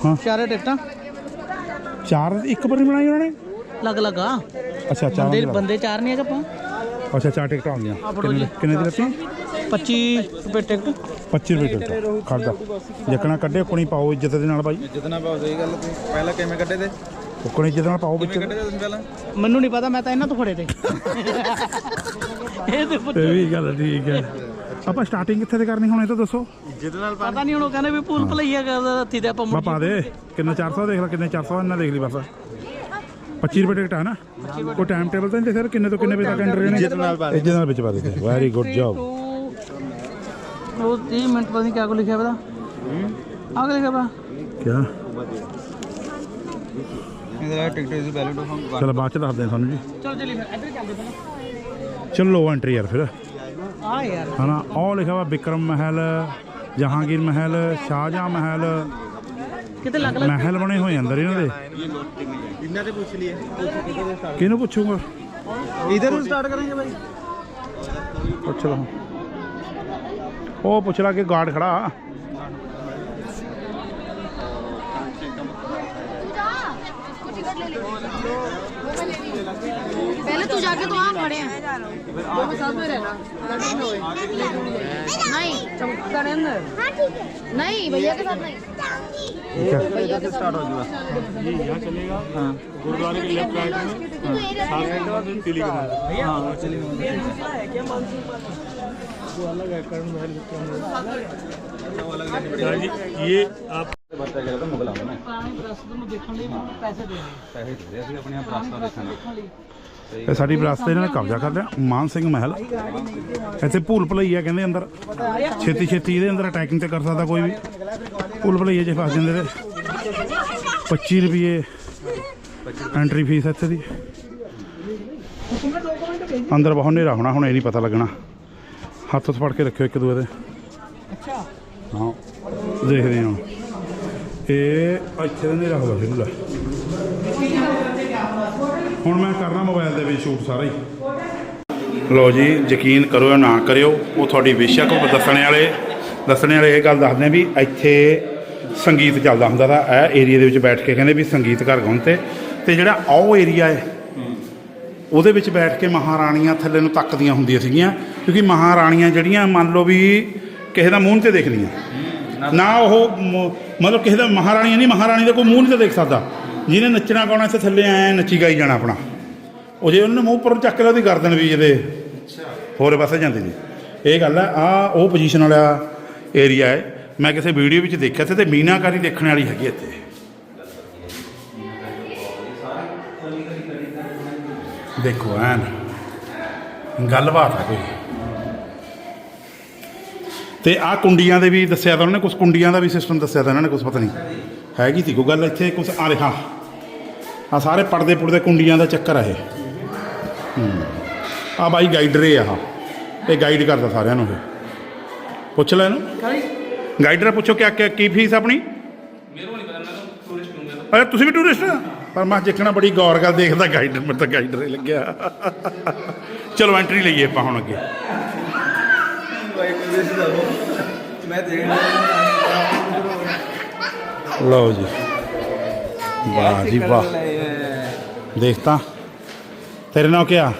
ਹਾਂ। ਚਾਰੇ ਟਿਕਟਾਂ। ਚਾਰ ਇੱਕ ਵਾਰੀ ਬਣਾਈ ਉਹਨਾਂ ਨੇ? ਲੱਗ ਲੱਗਾ ਅੱਛਾ ਚਾਰ ਬੰਦੇ ਚਾਰ ਨਹੀਂ ਹੈਗੇ ਆਪਾਂ? ਅੱਛਾ ਚਾਰ ਟਿਕਟਾਂ ਫੜੋ ਕਿੰਨੇ ਜੀ। ਕਿੰਨੇ ਦੀ ਲੱਤੀ? 25 ਰੁਪਏ ਟਿਕਟ। 25 ਰੁਪਏ ਟਿਕਟ ਖੜਦਾ ਜੱਕਣਾ ਕੱਢੇ ਕੋਣੀ ਪਾਓ ਇੱਜ਼ਤ ਦੇ ਨਾਲ ਬਾਈ ਜਿਤਨਾ ਪਾਉ ਸਹੀ ਗੱਲ। ਤੇ ਪਹਿਲਾਂ ਕਿਵੇਂ ਕੱਢੇ ਤੇ? ਕੋਣੀ ਇੱਜ਼ਤ ਨਾਲ ਪਾਓ ਵਿੱਚ। ਕਿਵੇਂ ਕੱਢੇ ਤੇ ਤੁਸੀਂ ਪਹਿਲਾਂ? ਮੈਨੂੰ ਨਹੀਂ ਪਤਾ ਮੈਂ ਤਾਂ ਇਹਨਾਂ ਤੋਂ ਫੜੇ ਤੇ। ਇਹ ਤੇ ਪੁੱਛ- ਇਹ ਵੀ ਗੱਲ ਠੀਕ ਹੈ। ਆਪਾਂ ਸਟਾਰਟਿੰਗ ਕਿੱਥੇ ਤੇ ਕਰਨੀ ਹੁਣ ਇਹ ਤਾਂ ਦੱਸੋ। ਪਤਾ ਨਹੀਂ ਹੁਣ ਉਹ ਕਹਿੰਦੇ ਵੀ ਪੂਲ ਭਲਈਆ ਕਰਦਾ ਹੱਥੀ ਤੇ ਆਪਾਂ ਮੈਂ ਮੁੜ ਪਾ ਦੇ। ਕਿੰਨਾ 400 ਦੇਖ ਲੈ ਕਿੰਨੇ 400 ਇਹਨਾਂ ਦੇਖ ਲਈ ਬਸ। 25 ਰੁਪਏ ਟਿਕਟ ਹੈ ਨਾ? ਕੋਈ ਟਾਈਮ ਟੇਬਲ ਤਾਂ ਨਹੀਂ ਦੇਖਿਆ? ਕਿੰਨੇ ਤੋਂ ਕਿੰਨੇ ਵਜੇ ਤੱਕ ਐਂਟਰ ਰਹਿਣੇ ਇੱਜ਼ਤ ਨਾਲ ਇੱਜ਼ਤ ਨਾਲ ਵਿੱਚ ਪਾ ਦੇ ਵੈਰੀ ਗੁੱਡ ਜੌਬ ਉਹ 30 ਮਿੰਟ ਪਤਾ ਨਹੀਂ ਕਿਆ ਕੋ ਲਿਖਿਆ ਪਤਾ। ਆ ਕੇ ਲਿਖਿਆ ਪਤਾ? ਕਿਆ? ਇਹਦਾ ਟਿਕਟ ਇਸ ਵੈਲਿਡ ਆਫ ਚਲ ਬਾਅਦ ਚ ਦੱਸਦੇ ਤੁਹਾਨੂੰ ਜੀ। ਚਲੋ ਚਲੀ ਫਿਰ ਇੱਧਰ ਚੱਲਦੇ ਪਹਿਲਾਂ। ਚਲੋ ਐਂਟਰੀ ਯਾਰ ਫਿਰ। ਆ ਯਾਰ। ਹਨਾ ਉਹ ਲਿਖਿਆ ਵਾ ਵਿਕਰਮ ਮਹਿਲ ਜਹਾਂਗੀਰ ਮਹਿਲ ਸ਼ਾਹਜਹਾਂ ਮਹਿਲ ਕਿਤੇ ਲੱਗ ਲੱਗ ਮਹਿਲ ਬਣੇ ਹੋਏ ਅੰਦਰ ਇਹਨਾਂ ਦੇ। ਇਹਨਾਂ ਤੇ ਪੁੱਛ ਲਈਏ। ਕਿਹਨੂੰ ਪੁੱਛੂਗਾ? ਇਧਰ ਨੂੰ ਸਟਾਰਟ ਕਰਾਂਗੇ ਭਾਈ ਪੁੱਛ ਲਓ ਉਹ ਪੁੱਛ ਲਾ ਕਿ ਗਾਰਡ ਖੜਾ। तू जाके तो वहाँ खड़े हैं साथ में रहना नहीं नहीं भैया के साथ नहीं भैया के साथ ਪੁਰਾਣੀ ਵਿਰਾਸਤ ਨੂੰ ਦੇਖਣ ਲਈ ਮੈਨੂੰ ਪੈਸੇ ਦੇ ਰਹੇ ਪੈਸੇ ਦੇ ਰਹੇ ਅਸੀਂ ਆਪਣੀਆਂ ਵਿਰਾਸਤਾਂ ਦੇਖਣ ਲਈ ਇਹ ਸਾਡੀ ਵਿਰਾਸਤ ਇਹਨਾਂ ਨੇ ਕਬਜ਼ਾ ਕਰ ਲਿਆ। ਮਾਨ ਸਿੰਘ ਮਹਿਲ। ਇੱਥੇ ਭੂਲ ਭੁਲਈਆ ਕਹਿੰਦੇ ਅੰਦਰ। ਛੇਤੀ ਛੇਤੀ ਇਹਦੇ ਅੰਦਰ ਅਟੈਕਿੰਗ ਤੇ ਕਰ ਸਕਦਾ ਕੋਈ ਵੀ। ਭੂਲ ਭੁਲਈਆ ਜੇ ਫਸ ਜਾਂਦੇ ਤੇ। 25 ਰੁਪਏ ਐਂਟਰੀ ਫੀਸ ਇੱਥੇ ਦੀ। ਅੰਦਰ ਬਹੁਤ ਹਨੇਰਾ ਹੋਣਾ ਹੁਣ ਇਹ ਨਹੀਂ ਪਤਾ ਲੱਗਣਾ। ਹੱਥ ਹੱਥ ਫੜ ਕੇ ਰੱਖਿਓ ਇੱਕ ਦੂਏ ਦੇ ਅੱਛਾ। ਹਾਂ ਦੇਖਦੇ ਹਾਂ। ਇਹ ਇੱਥੇ ਦਾ ਹਨੇਰਾ ਹੋਗਾ ਸ਼ੁਰੂ ਲੈ ਹੁਣ ਮੈਂ ਕਰਨਾ ਮੋਬਾਈਲ ਦੇ ਵਿੱਚ ਸ਼ੂਟ ਸਾਰਾ ਹੀ। ਲੋ ਜੀ ਯਕੀਨ ਕਰੋ ਜਾਂ ਨਾ ਕਰਿਓ ਉਹ ਤੁਹਾਡੀ ਬੇਸ਼ੱਕ ਉਹ ਦੱਸਣੇ ਵਾਲੇ ਦੱਸਣੇ ਵਾਲੇ ਇਹ ਗੱਲ ਦੱਸਦੇ ਆ ਵੀ ਇੱਥੇ ਸੰਗੀਤ ਚੱਲਦਾ ਹੁੰਦਾ ਤਾਂ ਇਹ ਏਰੀਆ ਦੇ ਵਿੱਚ ਬੈਠ ਕੇ ਕਹਿੰਦੇ ਵੀ ਸੰਗੀਤਕਾਰ ਗਾਉਣ ਤੇ। ਤੇ ਜਿਹੜਾ ਉਹ ਏਰੀਆ ਹੈ ਉਹਦੇ ਵਿੱਚ ਬੈਠ ਕੇ ਮਹਾਰਾਣੀਆਂ ਥੱਲੇ ਨੂੰ ਤੱਕਦੀਆਂ ਹੁੰਦੀਆਂ ਸੀਗੀਆਂ ਕਿਉਂਕਿ ਮਹਾਰਾਣੀਆਂ ਜਿਹੜੀਆਂ ਮੰਨ ਲਓ ਵੀ ਕਿਸੇ ਦਾ ਮੂੰਹ ਨਹੀਂ ਤੇ ਦੇਖਦੀਆਂ। ਨਾ। ਉਹ ਮਤਲਬ ਕਿਸੇ ਦਾ ਮਹਾਰਾਣੀਆਂ ਨਹੀਂ ਮਹਾਰਾਣੀ ਦਾ ਕੋਈ ਮੂੰਹ ਨਹੀਂ ਤੇ ਦੇਖ ਸਕਦਾ। ਜਿਹਨੇ ਨੱਚਣਾ ਗਾਉਣਾ ਇੱਥੇ ਥੱਲੇ ਆਇਆ, ਨੱਚੀ ਗਾਈ ਜਾਣਾ ਆਪਣਾ। ਉਹ ਜੇ ਉਹਨੇ ਮੂੰਹ ਉੱਪਰ ਨੂੰ ਚੱਕ ਲਿਆ, ਉਹਦੀ ਗਰਦਨ ਵੀ ਜਿਹਦੇ ਹੋਰ ਪਾਸੇ ਜਾਂਦੀ ਜੀ ਇਹ ਗੱਲ ਹੈ ਆ ਉਹ ਪੋਜੀਸ਼ਨ ਵਾਲਾ ਏਰੀਆ ਹੈ। ਮੈਂ ਕਿਸੇ ਵੀਡੀਓ ਵਿੱਚ ਦੇਖਿਆ ਸੀ ਤੇ ਮੀਨਾਕਾਰੀ ਦੇਖਣ ਵਾਲੀ ਹੈਗੀ ਇੱਥੇ। ਦੇਖੋ ਐਨ, ਗੱਲਬਾਤ ਹੈ ਕੋਈ। ਤੇ ਆ ਕੁੰਡੀਆਂ ਦੇ ਵੀ ਦੱਸਿਆ ਤਾਂ ਉਹਨਾਂ ਨੇ ਕੁਝ ਕੁੰਡੀਆਂ ਦਾ ਵੀ ਸਿਸਟਮ ਦੱਸਿਆ ਤਾਂ ਇਹਨਾਂ ਨੇ ਕੁਝ ਪਤਾ ਨਹੀਂ। ਹੈਗੀ ਸੀ ਕੋਈ ਗੱਲ ਇੱਥੇ ਕੁਝ ਆ ਰਿਹਾ। ਆ ਸਾਰੇ ਪਰਦੇ ਪੁਰਦੇ ਕੁੰਡੀਆਂ ਦਾ ਚੱਕਰ ਆ ਇਹ। ਆ ਬਾਈ ਗਾਈਡਰ ਇਹ ਆ ਇਹ ਗਾਈਡ ਕਰਦਾ ਸਾਰਿਆਂ ਨੂੰ ਇਹ। ਪੁੱਛ ਲੈ ਇਹਨੂੰ। ਗਾਈਡਰ ਪੁੱਛੋ ਕਿਆ ਕਿਆ ਕੀ ਫੀਸ ਆਪਣੀ? ਮੇਰੇ ਨਹੀਂ ਪਤਾ ਮੈਂ ਟੂਰਿਸਟ ਹੂੰ ਤੁਸੀਂ ਵੀ ਟੂਰਿਸਟ ਪਰ ਮੈਂ ਦੇਖਣਾ ਬੜੀ ਗੌਰ ਕਰ ਦੇਖਦਾ ਗਾਈਡਰ ਮੈਨੂੰ ਤਾਂ ਗਾਈਡਰ ਹੀ ਲੱਗਿਆ। ਚਲੋ ਐਂਟਰੀ ਲਈਏ ਆਪਾਂ ਹੁਣ ਅੱਗੇ। ਲਓ ਜੀ। ਵਾਹ ਜੀ ਵਾਹ। ਦੇਖਤਾ ਤੇਰੇ ਨਾਲ ਕਿਹਾ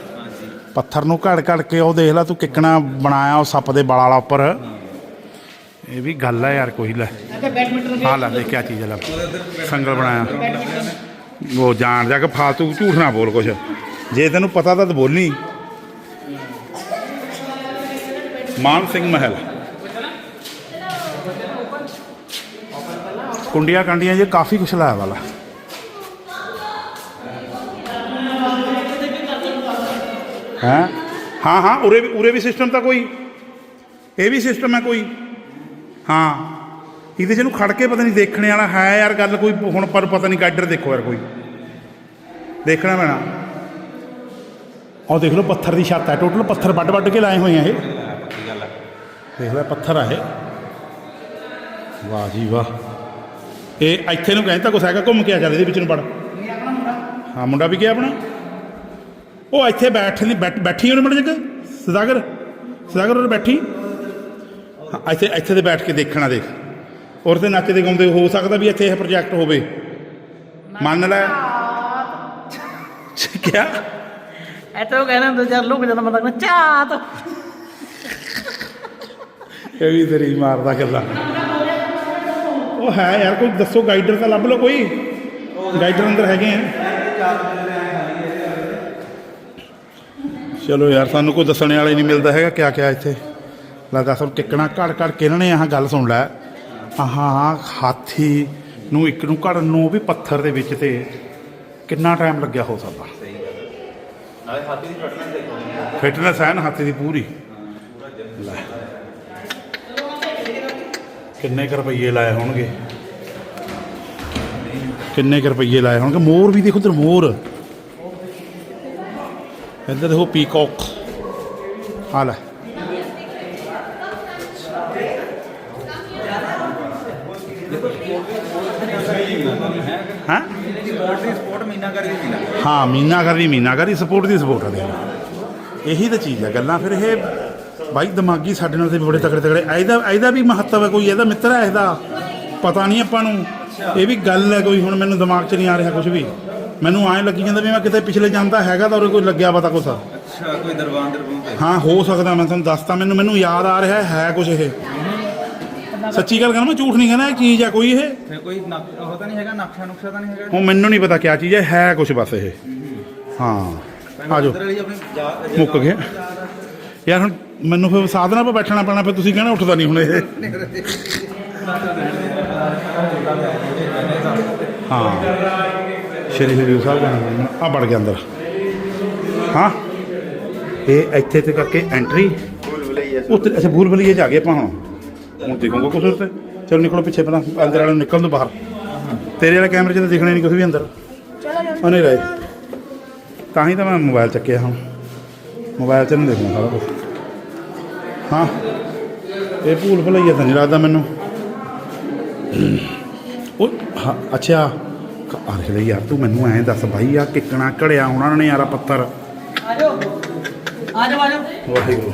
ਪੱਥਰ ਨੂੰ ਘੜ ਘੜ ਕੇ ਉਹ ਦੇਖ ਲੈ ਤੂੰ ਕਿੱਕਣਾ ਬਣਾਇਆ ਉਹ ਸੱਪ ਦੇ ਬਲ ਵਾਲਾ ਉੱਪਰ। ਇਹ ਵੀ ਗੱਲ ਹੈ ਯਾਰ ਕੋਈ ਲੈ। ਹਾਂ ਲੈ ਦੇਖ ਕਿਆ ਚੀਜ਼ ਹੈ ਲੈ। ਸੰਗਲ ਬਣਾਇਆ। ਉਹ ਜਾਣ ਜਾ ਕੇ ਫਾਲਤੂ ਝੂਠ ਨਾ ਬੋਲ ਕੁਛ। ਜੇ ਤੈਨੂੰ ਪਤਾ ਤਾਂ ਬੋਲੀ ਮਾਨ ਸਿੰਘ ਮਹਿਲ। ਕੁੰਡੀਆਂ ਕਾਂਡੀਆਂ ਜੇ ਕਾਫੀ ਕੁਛ ਲਾਇਆ ਵਾਲਾ ਹੈ? ਹਾਂ ਹਾਂ ਉਰੇ ਵੀ ਉਰੇ ਵੀ ਸਿਸਟਮ ਤਾਂ ਕੋਈ। ਇਹ ਵੀ ਸਿਸਟਮ ਹੈ ਕੋਈ। ਹਾਂ। ਇਹਦੇ ਜਿਹਨੂੰ ਖੜ ਕੇ ਪਤਾ ਨਹੀਂ ਦੇਖਣੇ ਵਾਲਾ ਹੈ ਯਾਰ ਗੱਲ ਕੋਈ ਹੁਣ ਪਰ ਪਤਾ ਨਹੀਂ ਗਾਈਡਰ ਦੇਖੋ ਯਾਰ ਕੋਈ। ਦੇਖਣਾ ਪੈਣਾ। ਉਹ ਦੇਖ ਲਓ ਪੱਥਰ ਦੀ ਛੱਤ ਹੈ। ਟੋਟਲ ਪੱਥਰ ਵੱਡ ਵੱਡ ਕੇ ਲਾਏ ਹੋਏ ਆ ਇਹ। ਦੇਖ ਲੈ ਪੱਥਰ ਆ ਇਹ। ਵਾਹ ਜੀ ਵਾਹ। ਇਹ ਇੱਥੇ ਨੂੰ ਕਹਿੰਦਾ ਕੁਛ ਹੈਗਾ ਘੁੰਮ ਕੇ ਆ ਚੱਲ ਇਹਦੇ ਵਿੱਚ ਨੂੰ ਵੜ ਹਾਂ ਮੁੰਡਾ ਵੀ ਗਿਆ ਆਪਣਾ। ਉਹ ਇੱਥੇ ਬੈਠ ਨਹੀਂ ਬੈਠ- ਬੈਠੀ ਉਹਨੇ ਮੜ ਜਗ ਸਦਾਗਰ ਸਦਾਗਰ ਉਹ ਬੈਠੀ? ਹਾਂ, ਇੱਥੇ ਇੱਥੇ ਤੇ ਬੈਠ ਕੇ ਦੇਖਣਾ ਦੇਖ। ਔਰ ਤੇ ਨੱਚਦੇ ਗਾਉਂਦੇ ਹੋ ਸਕਦਾ ਵੀ ਇੱਥੇ ਇਹ ਪ੍ਰੋਜੈਕਟ ਹੋਵੇ। ਮੰਨ ਲੈ। ਕਿਆ? ਉਹ ਕਹਿੰਦੇ ਹੁੰਦੇ ਜਦ ਲੋਕ ਜਦੋਂ ਬੰਦਾ ਕਹਿੰਦਾ ਚਾਤ ਇਹ ਵੀ ਤੇਰੀ ਮਾਰਦਾ ਗੱਲਾਂ। ਉਹ ਹੈ ਯਾਰ ਕੋਈ ਦੱਸੋ ਗਾਈਡਰ ਤਾਂ ਲੱਭ ਲਓ ਕੋਈ। ਗਾਈਡਰ ਅੰਦਰ ਹੈਗੇ ਆ। ਚਲੋ ਯਾਰ ਸਾਨੂੰ ਕੋਈ ਦੱਸਣ ਵਾਲਾ ਨਹੀਂ ਮਿਲਦਾ ਹੈਗਾ ਕਿਆ ਕਿਆ ਇੱਥੇ। ਲੈ ਦੱਸ ਹੁਣ ਟਿਕਣਾ ਘੜ ਘੜ ਕੇ ਇਹਨਾਂ ਨੇ ਆਹ ਗੱਲ ਸੁਣ ਲੈ। ਆਹ ਹਾਥੀ ਨੂੰ ਇੱਕ ਨੂੰ ਘੜਨ ਨੂੰ ਵੀ ਪੱਥਰ ਦੇ ਵਿੱਚ ਤੇ ਕਿੰਨਾ ਟਾਈਮ ਲੱਗਿਆ ਹੋ ਸਕਦਾ? ਨਾਲੇ ਹਾਥੀ ਦੀ ਫਟਨੈਸ ਦੇਖੋ। ਫਿਟਨੈਸ ਹੈ ਨਾ ਹਾਥੀ ਦੀ ਪੂਰੀ। ਕਿੰਨੇ ਕੁ ਰੁਪਈਏ ਲਾਏ ਹੋਣਗੇ? ਕਿੰਨੇ ਕੁ ਰੁਪਈਏ ਲਾਏ ਹੋਣਗੇ? ਮੋਰ ਵੀ ਦੇਖੋ ਉਧਰ ਮੋਰ। ਇੱਧਰ ਦੇਖੋ ਪੀਕੌਕ ਆ ਲੈ ਹਾਂ ਸਪੋਰਟ ਦੀ ਸਪੋਰਟ ਮੀਨਾਕਾਰੀ ਦੀ ਹਾਂ ਮੀਨਾਕਾਰੀ ਮੀਨਾਕਾਰੀ ਸਪੋਰਟ ਦੀ ਸਪੋਰਟ ਦੇ ਇਹੀ ਤਾਂ ਚੀਜ਼ ਹੈ ਗੱਲਾਂ ਫਿਰ ਇਹ ਬਾਈ ਦਿਮਾਗੀ ਸਾਡੇ ਨਾਲ ਤੇ ਬੜੇ ਤਕੜੇ ਤਕੜੇ ਇਹਦਾ ਇਹਦਾ ਵੀ ਮਹੱਤਵ ਹੈ ਕੋਈ ਇਹਦਾ ਮਿੱਤਰ ਹੈ ਇਹਦਾ ਪਤਾ ਨਹੀਂ ਆਪਾਂ ਨੂੰ ਇਹ ਵੀ ਗੱਲ ਹੈ ਕੋਈ ਹੁਣ ਮੈਨੂੰ ਦਿਮਾਗ 'ਚ ਨਹੀਂ ਆ ਰਿਹਾ ਕੁਝ ਵੀ ਮੈਨੂੰ ਐਂ ਲੱਗੀ ਜਾਂਦਾ ਵੀ ਮੈਂ ਕਿਤੇ ਪਿਛਲੇ ਜਾਂਦਾ ਹੈਗਾ ਤਾਂ ਉਰੇ ਕੋਈ ਲੱਗਿਆ ਪਤਾ ਕੁਛ। ਅੱਛਾ ਕੋਈ ਦਰਬਾਨ ਦਰਬਾਨ ਤੇ ਹਾਂ ਹੋ ਸਕਦਾ ਮੈਂ ਤੁਹਾਨੂੰ ਦੱਸਤਾ। ਮੈਨੂੰ ਮੈਨੂੰ ਯਾਦ ਆ ਰਿਹਾ ਹੈ ਕੁਝ ਇਹ। ਸੱਚੀ ਗੱਲ ਕਰਾਂ ਮੈਂ ਝੂਠ ਨਹੀਂ ਕਹਿੰਦਾ ਇਹ ਚੀਜ਼ ਹੈ ਕੋਈ ਇਹ? ਫਿਰ ਕੋਈ ਉਹ ਤਾਂ ਨਹੀਂ ਹੈਗਾ ਨਕਸ਼ਾ ਨੁਕਸ਼ਾ ਤਾਂ ਨਹੀਂ ਹੈਗਾ? ਹੁਣ ਮੈਨੂੰ ਨਹੀਂ ਪਤਾ ਕਿਆ ਚੀਜ਼ ਹੈ ਹੈ ਕੁਝ ਬਸ ਇਹ। ਹਾਂ ਆ ਜਾਓ। ਉੱਧਰ ਵਾਲੀ ਆਪਣੀ ਜਾ- ਮੁੱਕ ਗਿਆ। ਯਾਰ ਹੁਣ ਮੈਨੂੰ ਫਿਰ ਸਾਧਨਾ 'ਤੇ ਬੈਠਣਾ ਪੈਣਾ ਫਿਰ ਤੁਸੀਂ ਕਹਿਣਾ ਉੱਠਦਾ ਨਹੀਂ ਹੁਣ ਇਹ। ਹਾਂ। ਸ਼੍ਰੀ ਹਜੂਰ ਸਾਹਿਬ ਜਾਣਾ ਆ ਵੜ ਗਿਆ ਅੰਦਰ। ਹਾਂ। ਇਹ ਇੱਥੇ ਤੇ ਕਰਕੇ ਐਂਟਰੀ ਉੱਥੇ ਅੱਛਾ ਭੂਲ ਭਲੀਏ ਜਾ ਗਏ ਆਪਾਂ ਹੁਣ। ਹੁਣ ਦੇਖੂਗਾ ਕੁਛ ਉੱਤੇ ਚਲੋ ਨਿਕਲੋ ਪਿੱਛੇ ਪਹਿਲਾਂ। ਅੰਦਰ ਵਾਲੇ ਨੂੰ ਨਿਕਲਣ ਤੋਂ ਬਾਹਰ। ਤੇਰੇ ਵਾਲੇ ਕੈਮਰੇ 'ਚ ਤਾਂ ਦਿਖਣਾ ਨਹੀਂ ਕੁਝ ਵੀ ਅੰਦਰ। ਉਹ ਰਹੇ। ਤਾਂ ਹੀ ਤਾਂ ਮੈਂ ਮੋਬਾਈਲ ਚੱਕਿਆ ਹੁਣ। ਮੋਬਾਈਲ 'ਚ ਨਹੀਂ ਦੇਖਣਾ ਸਾਰਾ ਕੁਝ ਹਾਂ। ਇਹ ਭੂਲ ਭੁਲਈਆ ਤਾਂ ਨਹੀਂ ਲੱਗਦਾ ਮੈਨੂੰ। ਉਹ ਹਾਂ, ਅੱਛਾ। ਅਰੇ ਲੈ ਯਾਰ ਤੂੰ ਮੈਨੂੰ ਐਂ ਦੱਸ ਭਾਈ ਆ ਕਿੱਕਣਾ ਘੜਿਆ ਉਹਨਾਂ ਨੇ ਯਾਰਾ ਪੱਥਰ। ਆ ਜਾਓ ਆ ਜਾਓ ਆ ਜਾਓ ਵਾਹਿਗੁਰੂ।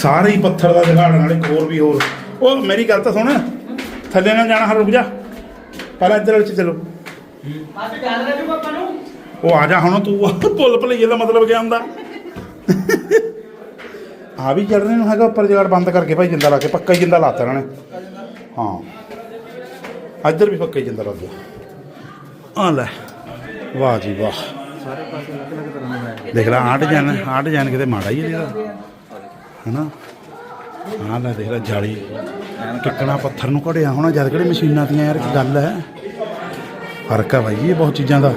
ਸਾਰੇ ਹੀ ਪੱਥਰ ਦਾ ਜਗਾੜ ਨਾਲੇ ਹੋਰ ਵੀ ਹੋਰ। ਉਹ ਮੇਰੀ ਗੱਲ ਤਾਂ ਸੁਣ ਥੱਲੇ ਨਾ ਜਾਣਾ ਹਰ ਰੁਕ ਜਾ। ਪਹਿਲਾਂ ਇੱਧਰ ਵਿੱਚ ਚਲੋ। ਅੱਜ ਗੱਲ ਰਹਿ ਜੂ ਆਪਾਂ ਨੂੰ। ਉਹ ਆ ਜਾ ਹੁਣ ਤੂੰ ਭੁੱਲ ਭੁਲਈਏ ਦਾ ਮਤਲਬ ਕੀ ਹੁੰਦਾ? ਆ ਵੀ ਚੜਨੇ ਨੂੰ ਹੈਗਾ ਉੱਪਰ ਜਗਾੜ ਬੰਦ ਕਰਕੇ ਭਾਈ ਜਿੰਦਾ ਲਾ ਕੇ ਪੱਕਾ ਹੀ ਜਿੰਦਾ ਲਾਤਾ ਇਹਨਾਂ ਨੇ। ਹਾਂ। ਇੱਧਰ ਵੀ ਪੱਕਾ ਜਾਂਦਾ ਜਿੰਦਾ ਆ ਲੈ। ਵਾਹ ਜੀ ਵਾਹ। ਦੇਖ ਲੈ ਆਹ ਡਿਜ਼ਾਈਨ ਆਹ ਡਿਜ਼ਾਈਨ ਕਿਤੇ ਮਾੜਾ ਹੀ ਹੈ ਇਹਦਾ। ਹਨਾ? ਆਹ ਲੈ ਦੇਖ ਲੈ, ਜਾਲੀ। ਟਿੱਕਣਾ ਪੱਥਰ ਨੂੰ ਘੜਿਆ ਹੋਣਾ, ਜਦ ਕਿਹੜੇ ਮਸ਼ੀਨਾਂ ਦੀਆਂ ਯਾਰ, ਇੱਕ ਗੱਲ ਹੈ। ਫ਼ਰਕ ਹੈ ਭਾਈ ਇਹ ਬਹੁਤ ਚੀਜ਼ਾਂ ਦਾ।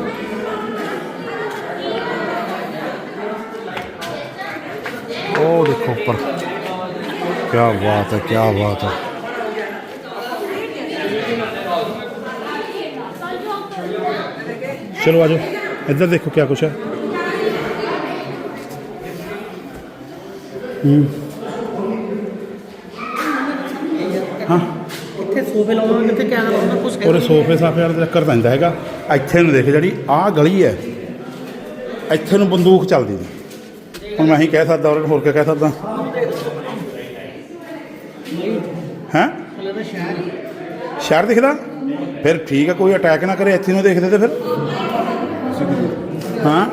ਉਹ ਦੇਖੋ ਉੱਪਰ। ਕੀ ਬਾਤ ਹੈ ਕੀ ਬਾਤ ਹੈ। ਚਲੋ ਆਜੋ ਇੱਧਰ ਦੇਖੋ ਕੀ ਕੁਛ ਹੈ। ਹੂੰ। ਹਾਂ। ਇੱਥੇ ਸੋਫੇ ਲਾਉਣਾ ਕਿੱਥੇ ਕਿਆ ਲਾਉਣਾ ਕੁਛ ਉਹਦੇ ਸੋਫੇ ਸਾਫੇ ਵਾਲਾ ਚੱਕਰ ਹੁੰਦਾ ਹੈਗਾ। ਇੱਥੇ ਨੂੰ ਦੇਖ ਜਿਹੜੀ ਆਹ ਗਲੀ ਹੈ ਇੱਥੇ ਨੂੰ ਬੰਦੂਕ ਚੱਲਦੀ ਸੀ ਹੁਣ ਮੈਂ ਹੀ ਕਹਿ ਸਕਦਾ ਹੋਰ ਕੀ ਕਹਿ ਸਕਦਾ? ਹੀ? ਸ਼ਹਿਰ ਦਿਖਦਾ? ਫਿਰ ਠੀਕ ਹੈ ਕੋਈ ਅਟੈਕ ਨਾ ਕਰੇ ਇੱਥੇ ਨੂੰ ਦੇਖਦੇ ਤੇ ਫਿਰ। ਹਾਂ?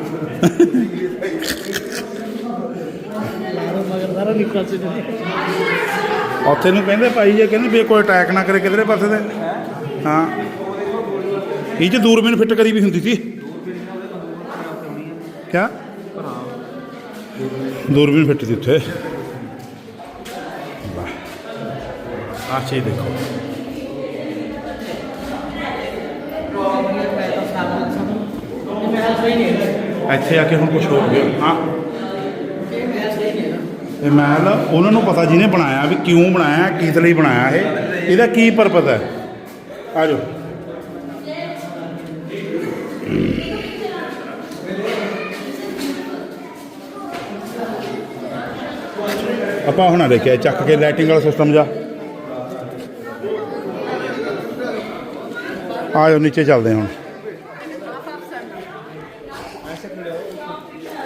ਉੱਥੇ ਨੂੰ ਕਹਿੰਦੇ ਭਾਈ ਜੇ, ਕਹਿੰਦੇ ਵੀ ਕੋਈ ਅਟੈਕ ਨਾ ਕਰੇ ਕਿਧਰੇ ਪਾਸੇ ਦੇ ਹਾਂ। ਇਹ ਚ ਦੂਰਬੀਨ ਫਿੱਟ ਕਰੀ ਵੀ ਹੁੰਦੀ ਸੀ। ਕਿਆ? ਦੂਰਬੀਨ ਫਿੱਟ ਸੀ ਉੱਥੇ। ਵਾਹ। ਆਹ ਚੀਜ਼ ਦੇਖੋ। ਇੱਥੇ ਆ ਕੇ ਹੁਣ ਕੁਝ ਹੋ ਗਿਆ ਹਾਂ। ਇਹ ਮਹਿਲ ਉਹਨਾਂ ਨੂੰ ਪਤਾ ਜਿਹਨੇ ਬਣਾਇਆ ਵੀ ਕਿਉਂ ਬਣਾਇਆ, ਕਿਸ ਲਈ ਬਣਾਇਆ ਇਹ। ਇਹਦਾ ਕੀ ਪਰਪਸ ਹੈ? ਆ ਜਾਓ ਆਪਾਂ ਹੁਣ ਦੇਖਿਆ, ਚੱਕ ਕੇ ਲਾਈਟਿੰਗ ਵਾਲਾ ਸਿਸਟਮ ਜਾ। ਆ ਜਾਓ ਨੀਚੇ ਚੱਲਦੇ ਹਾਂ ਹੁਣ।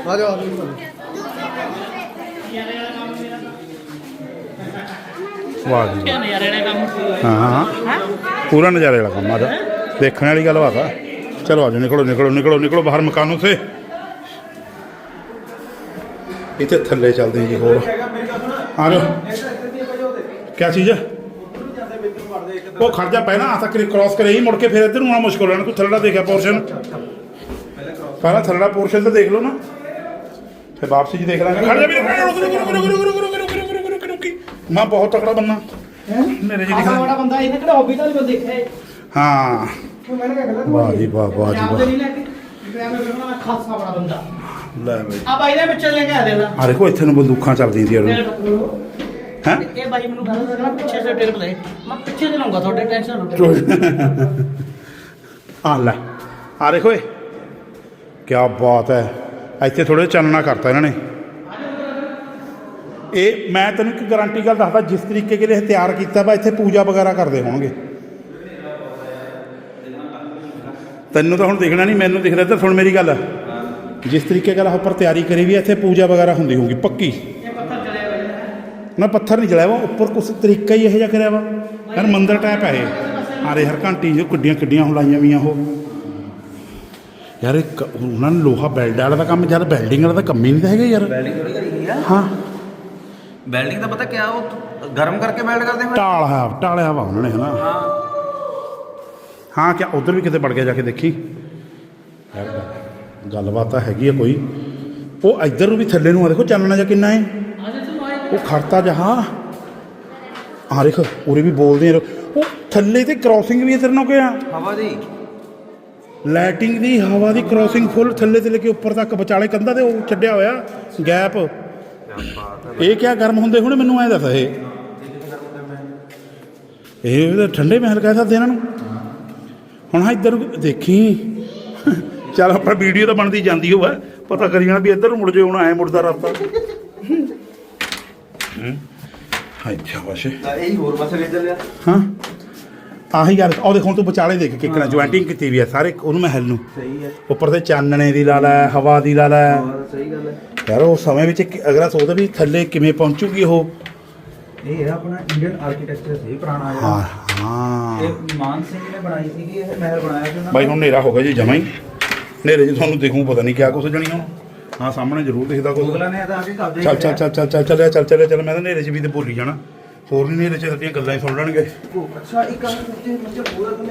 ਆ ਜਾਓ ਵਾਹ ਜੀ ਵਾਹ। ਨਜ਼ਾਰੇ ਵਾਲਾ ਕੰਮ ਹਾਂ ਹਾਂ ਪੂਰਾ ਨਜ਼ਾਰੇ ਵਾਲਾ ਕੰਮ ਆ ਦੇਖਣ ਵਾਲੀ ਗੱਲ ਬਾਤ ਆ। ਚਲੋ ਆਜੋ ਨਿਕਲੋ ਨਿਕਲੋ ਨਿਕਲੋ ਨਿਕਲੋ ਬਾਹਰ ਮਕਾਨ ਨੂੰ ਸੇ ਇੱਥੇ ਥੱਲੇ ਚੱਲਦੇ ਜੀ ਹੋਰ। ਆ ਜਾਓ। ਕੀ ਚੀਜ਼ ਹੈ ਉਹ ਖਰਜਾ ਪਹਿਲਾਂ ਆ ਤੱਕ ਕ੍ਰਾਸ ਕਰੇ ਹੀ ਮੁੜ ਕੇ ਫਿਰ ਇੱਧਰ ਨੂੰ ਆਉਣਾ ਮੁਸ਼ਕਲ ਹੋਣਾ ਕੋਈ ਥੱਲੜਾ ਦੇਖਿਆ ਪੋਰਸ਼ਨ ਪਹਿਲਾਂ ਥੱਲੜਾ ਪੋਰਸ਼ਨ ਤਾਂ ਦੇਖ ਲਓ ਨਾ। ਫਿਰ ਵਾਪਸੀ ਜੀ ਦੇਖ ਲਾਂਗੇ ਖੜ ਜਾ ਵੀ ਮੈਂ ਬਹੁਤ ਤਕੜਾ ਬੰਨਾ ਮੇਰੇ ਜੀ ਦਿਖਾ ਬੜਾ ਬੰਦਾ ਇਹਨੇ ਕਿਹੜਾ ਹੌਬੀ ਤਾਂ ਨਹੀਂ ਦੇਖਿਆ ਇਹ। ਹਾਂ ਵਾਹ ਜੀ ਵਾਹ ਵਾਹ ਜੀ ਵਾਹ ਨਹੀਂ ਲੈ ਕੇ ਮੈਂ ਵੇਖਣਾ ਮੈਂ ਖਾਸਾ ਬੜਾ ਬੰਦਾ ਲੈ ਬਈ ਆ ਬਾਈ ਦੇ ਵਿੱਚ ਲੈ ਕੇ ਆ ਦੇਖੋ ਇੱਥੇ ਨੂੰ ਬੰਦੂਕਾਂ ਚੱਲਦੀਆਂ ਸੀ ਯਾਰ ਹੈ ਇਹ ਬਾਈ ਮੈਨੂੰ ਪਿੱਛੇ ਸੇ ਟੇਪ ਲੈ ਮੈਂ ਪਿੱਛੇ ਦੇ ਲਾਉਂਗਾ ਤੁਹਾਡੇ ਟੈਨਸ਼ਨ ਲਓ ਆ ਲੈ ਆ ਦੇਖੋ ਏ ਕੀ ਬਾਤ ਹੈ ਇੱਥੇ ਥੋੜੇ ਚਾਨਣਾ ਕਰਤਾ ਇਹਨਾਂ ਨੇ। ਇਹ ਮੈਂ ਤੈਨੂੰ ਇੱਕ ਗਾਰੰਟੀ ਗੱਲ ਦੱਸਦਾ, ਜਿਸ ਤਰੀਕੇ ਕੇ ਇਹ ਤਿਆਰ ਕੀਤਾ ਵਾ, ਇੱਥੇ ਪੂਜਾ ਵਗੈਰਾ ਕਰਦੇ ਹੋਣਗੇ। ਤੈਨੂੰ ਤਾਂ ਹੁਣ ਦੇਖਣਾ ਨਹੀਂ, ਮੈਨੂੰ ਦਿਖਦਾ ਤੇ ਸੁਣ ਮੇਰੀ ਗੱਲ। ਜਿਸ ਤਰੀਕੇ ਨਾਲ ਉੱਪਰ ਤਿਆਰੀ ਕਰੀ ਵੀ ਇੱਥੇ ਪੂਜਾ ਵਗੈਰਾ ਹੁੰਦੀ ਹੋਊਗੀ, ਪੱਕੀ। ਨਾ, ਪੱਥਰ ਨਹੀਂ ਜਲਾਇਆ ਵਾ, ਉੱਪਰ ਕੁਛ ਤਰੀਕਾ ਹੀ ਇਹੋ ਜਿਹਾ ਕਰਿਆ ਵਾ। ਯਾਰ ਮੰਦਰ ਟਾਈਪ ਹੈ ਇਹ। ਆਰੇ ਹਰ ਘੰਟੀ ਜੋ ਕਿੱਡੀਆਂ ਕਿੱਡੀਆਂ ਹੁਣ ਲਾਈਆਂ ਵੀਆਂ ਉਹ। ਯਾਰ ਇਹ ਕ- ਉਹਨਾਂ ਨੇ ਲੋਹਾ ਬੈਲਡ ਵਾਲਾ ਦਾ ਕੰਮ ਜਦ ਬਿਲਡਿੰਗ ਵਾਲਾ ਤਾਂ ਕੰਮ ਹੀ ਨਹੀਂ ਤਾਂ ਹੈਗਾ ਯਾਰ। ਵੈਲਡਿੰਗ ਥੋੜੀ ਕਰੀ ਆ? ਹਾਂ। ਵੈਲਡਿੰਗ ਦਾ ਪਤਾ ਕਿਆ ਉਹ ਗਰਮ ਕਰਕੇ ਵੈਲਡ ਕਰਦੇ ਫਿਰ ਟਾਲ ਹੈ ਟਾਲਿਆ ਵਾ ਉਹਨਾਂ ਨੇ ਹਨਾ। ਹਾਂ। ਹਾਂ ਕਿਆ ਉਧਰ ਵੀ ਕਿਤੇ ਵੜ ਗਿਆ ਜਾ ਕੇ ਦੇਖੀ? ਯਾਰ ਗੱਲ- ਗੱਲਬਾਤ ਤਾਂ ਹੈਗੀ ਆ ਕੋਈ। ਉਹ ਇੱਧਰ ਨੂੰ ਵੀ ਥੱਲੇ ਨੂੰ ਆ ਦੇਖੋ ਚਾਨਣਾ ਜਾਂ ਕਿੰਨਾ ਹੈ ਉਹ ਖੜਤਾ ਜਹਾ ਆ ਦੇਖ ਉਰੇ ਵੀ ਬੋਲਦੇ ਆ। ਉਹ ਥੱਲੇ ਤੇ ਕ੍ਰਾਸਿੰਗ ਵੀ ਇਧਰ ਨਾ ਕਿਹਾ ਹਵਾ ਦੀ। ਲਾਈਟਿੰਗ ਦੀ ਹਵਾ ਦੀ ਕ੍ਰਾਸਿੰਗ ਫੁੱਲ ਥੱਲੇ ਤੇ ਲੈ ਕੇ ਉੱਪਰ ਤੱਕ ਵਿਚਾਲੇ ਕੰਧਾਂ ਤੇ ਉਹ ਛੱਡਿਆ ਹੋਇਆ ਗੈਪ ਇਹ ਕਿਆ ਗਰਮ ਹੁੰਦੇ ਹੁਣ ਮੈਨੂੰ ਐ ਦੱਸ ਇਹ? ਇਹ ਤਾਂ ਠੰਡੇ ਮਹਿਲ ਕਹਿ ਸਕਦੇ ਇਹਨਾਂ ਨੂੰ। ਹੁਣ ਹਾਂ ਇੱਧਰ ਦੇਖੀ। ਚੱਲ ਆਪਾਂ ਵੀਡੀਓ ਤਾਂ ਬਣਦੀ ਜਾਂਦੀ ਹੋਵੇ ਪਤਾ ਕਰੀ ਜਾਣਾ ਵੀ ਇੱਧਰ ਨੂੰ ਮੁੜ ਜੇ ਹੁਣ ਐ ਮੁੜਦਾ ਰਸਤਾ। ਹੂੰ। ਹਾਏ ਸ਼ਾਬਾਸ਼। ਇਹ ਹੋਰ ਪਾਸੇ ਵੇਚ ਲਿਆ ਹਾਂ। ਆਹੀ ਗੱਲ ਉਹ ਦੇਖੋ ਹੁਣ ਤੂੰ ਵਿਚਾਲੇ ਦੇਖ ਕਿੱਕਣਾ ਜੁਆਇੰਟਿੰਗ ਕੀਤੀ ਵੀ ਆ ਸਾਰੇ ਉਹਨੂੰ ਮਹਿਲ ਨੂੰ। ਸਹੀ ਹੈ। ਉੱਪਰ ਤੇ ਚਾਨਣੇ ਦੀ ਲਾ ਲੈ ਹਵਾ ਦੀ ਲਾ ਲੈ। ਸਹੀ ਗੱਲ ਹੈ। ਯਾਰ ਉਹ ਸਮੇਂ ਵਿੱਚ ਕਿ- ਅਗਰ ਸੋਚਦਾ ਵੀ ਥੱਲੇ ਕਿਵੇਂ ਪਹੁੰਚੂਗੀ ਉਹ। ਇਹ ਹੈ ਆਪਣਾ ਇੰਡੀਅਨ ਆਰਕੀਟੈਕਚਰ ਸੀ ਪੁਰਾਣਾ ਹਾਂ ਜਿਹੜਾ ਹਾਂ। ਇਹ ਮਾਨ ਸਿੰਘ ਨੇ ਬਣਾਈ ਸੀਗੀ ਇਹ ਮਹਿਲ ਬਣਾਇਆ ਸੀ ਉਹਨਾਂ ਬਾਈ ਹੁਣ ਹਨੇਰਾ ਹੋ ਗਿਆ ਜੀ ਜਮਾ ਹੀ। ਹਨੇਰੇ 'ਚ ਤੁਹਾਨੂੰ ਦੇਖੂ ਪਤਾ ਨਹੀਂ ਕਿਆ ਕੁਛ ਜਣੀ ਹੁਣ ਹਾਂ ਸਾਹਮਣੇ ਜ਼ਰੂਰ ਦਿਖਦਾ ਕੁਛ। ਮੁਗਲਾਂ ਨੇ ਤਾਂ ਆ ਕੇ ਕਬਜ਼ਾ ਹੀ ਚੱਲ ਚੱਲ ਕਰਿਆ। ਚੱਲ ਚੱਲ ਚੱਲ ਚੱਲਿਆ ਚੱਲ ਚੱਲਿਆ ਚੱਲ ਮੈਂ ਤਾਂ ਹਨੇਰੇ 'ਚ ਵੀ ਤੇ ਭੁੱਲ ਹੀ ਜਾਣਾ। ਹੋਰ ਨਹੀਂ ਹਨੇਰੇ 'ਚ ਸਾਡੀਆਂ ਗੱਲਾਂ ਹੀ ਸੁਣ ਲੈਣਗੇ। ਅੱਛਾ ਇੱਕ ਆ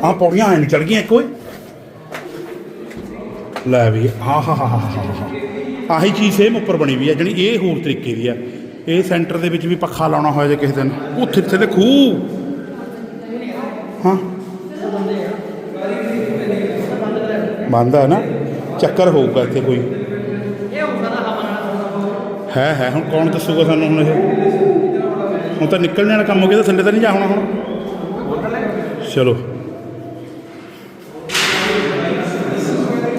ਆਹ ਪੌੜੀਆਂ ਐ ਨਹੀਂ ਚੜ ਗਈਆਂ ਇੱਕੋ ਹੀ। ਲੈ ਵੀ ਹਾਂ ਹਾਂ ਹਾਂ ਹਾਂ ਹਾਂ ਹਾਂ। ਆਹੀ ਚੀਜ਼ ਸੇਮ ਉੱਪਰ ਬਣੀ ਵੀ ਹੈ ਜਣੀ ਇਹ ਹੋਰ ਤਰੀਕੇ ਦੀ ਆ। ਇਹ ਸੈਂਟਰ ਦੇ ਵਿੱਚ ਵੀ ਪੱਖਾ ਲਾਉਣਾ ਹੋਇਆ ਜੇ ਕਿਸੇ ਦਿਨ। ਉੱਥੇ ਥੱਲੇ ਖੂਹ ਹਾਂ। ਬੰਦ ਹੈ ਨਾ। ਚੱਕਰ ਹੋਊਗਾ ਇੱਥੇ ਕੋਈ। ਹੈ ਹੈ ਹੁਣ ਕੌਣ ਦੱਸੂਗਾ ਸਾਨੂੰ ਹੁਣ ਇਹ? ਹੁਣ ਤਾਂ ਨਿਕਲਣ ਵਾਲਾ ਕੰਮ ਹੋ ਗਿਆ ਤਾਂ ਥੱਲੇ ਤਾਂ ਨਹੀਂ ਜਾ ਹੋਣਾ। ਹੁਣ ਚਲੋ।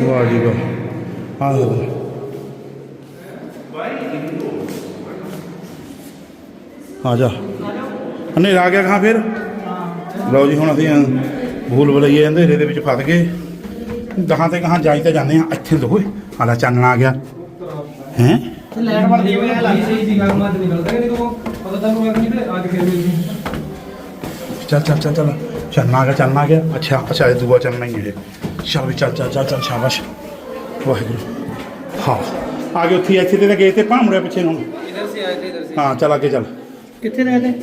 ਵਾਹ ਜੀ ਵਾਹ। ਆ ਲਓ। ਆ ਜਾ। ਹਨੇਰਾ ਆ ਗਿਆ ਕਹਾਂ ਫਿਰ? ਲਓ ਜੀ ਹੁਣ ਅਸੀਂ ਭੂਲ ਭੁਲਈਏ ਅੰਧੇਰੇ ਦੇ ਵਿੱਚ ਫਸ ਗਏ। ਗਾਹਾਂ ਤੇ ਗਾਹਾਂ ਜਾਈ ਤਾਂ ਜਾਂਦੇ ਆ ਇੱਥੇ ਦੇਖੋ ਹਾਲਾ ਚਾਨਣਾ ਆ ਗਿਆ। ਹੈ? ਲੈਟ ਬਣਦੀ ਹੋਈ ਲੱਗ। ਸਹੀ ਸੀ ਗੱਲ ਮਾਜ ਨਿਕਲਦਾ ਕਿ ਨਹੀਂ ਤੂੰ ਪਤਾ ਤੁਹਾਨੂੰ ਆ ਕਿ ਨਹੀਂ ਅੱਜ ਫੇਰ ਮਿਲ ਗਈ ਚੱਲ ਚੱਲ ਚੱਲ ਚੱਲ ਚਾਨਣਾ ਆ ਗਿਆ ਚਾਨਣਾ ਆ ਗਿਆ ਅੱਛਾ ਅੱਛਾ ਇਹ ਦੂਆ ਚਾਨਣਾ ਹੀ ਹੈ ਇਹ ਚੱਲ ਵੀ ਚੱਲ ਚੱਲ ਚੱਲ ਚੱਲ ਸ਼ਾਬਾਸ਼ ਵਾਹਿਗੁਰੂ ਹਾਂ ਆ ਗਏ ਉੱਥੇ ਇੱਥੇ ਤੇ ਤਾਂ ਗਏ ਤੇ ਭਾਂਮੜਿਆ ਪਿੱਛੇ ਨੂੰ ਇਧਰ ਸੇ ਆਏ ਥੇ ਇਧਰ ਸੇ ਹਾਂ ਚੱਲ ਅੱਗੇ ਚੱਲ ਕਿੱਥੇ ਰਹਿ ਗਏ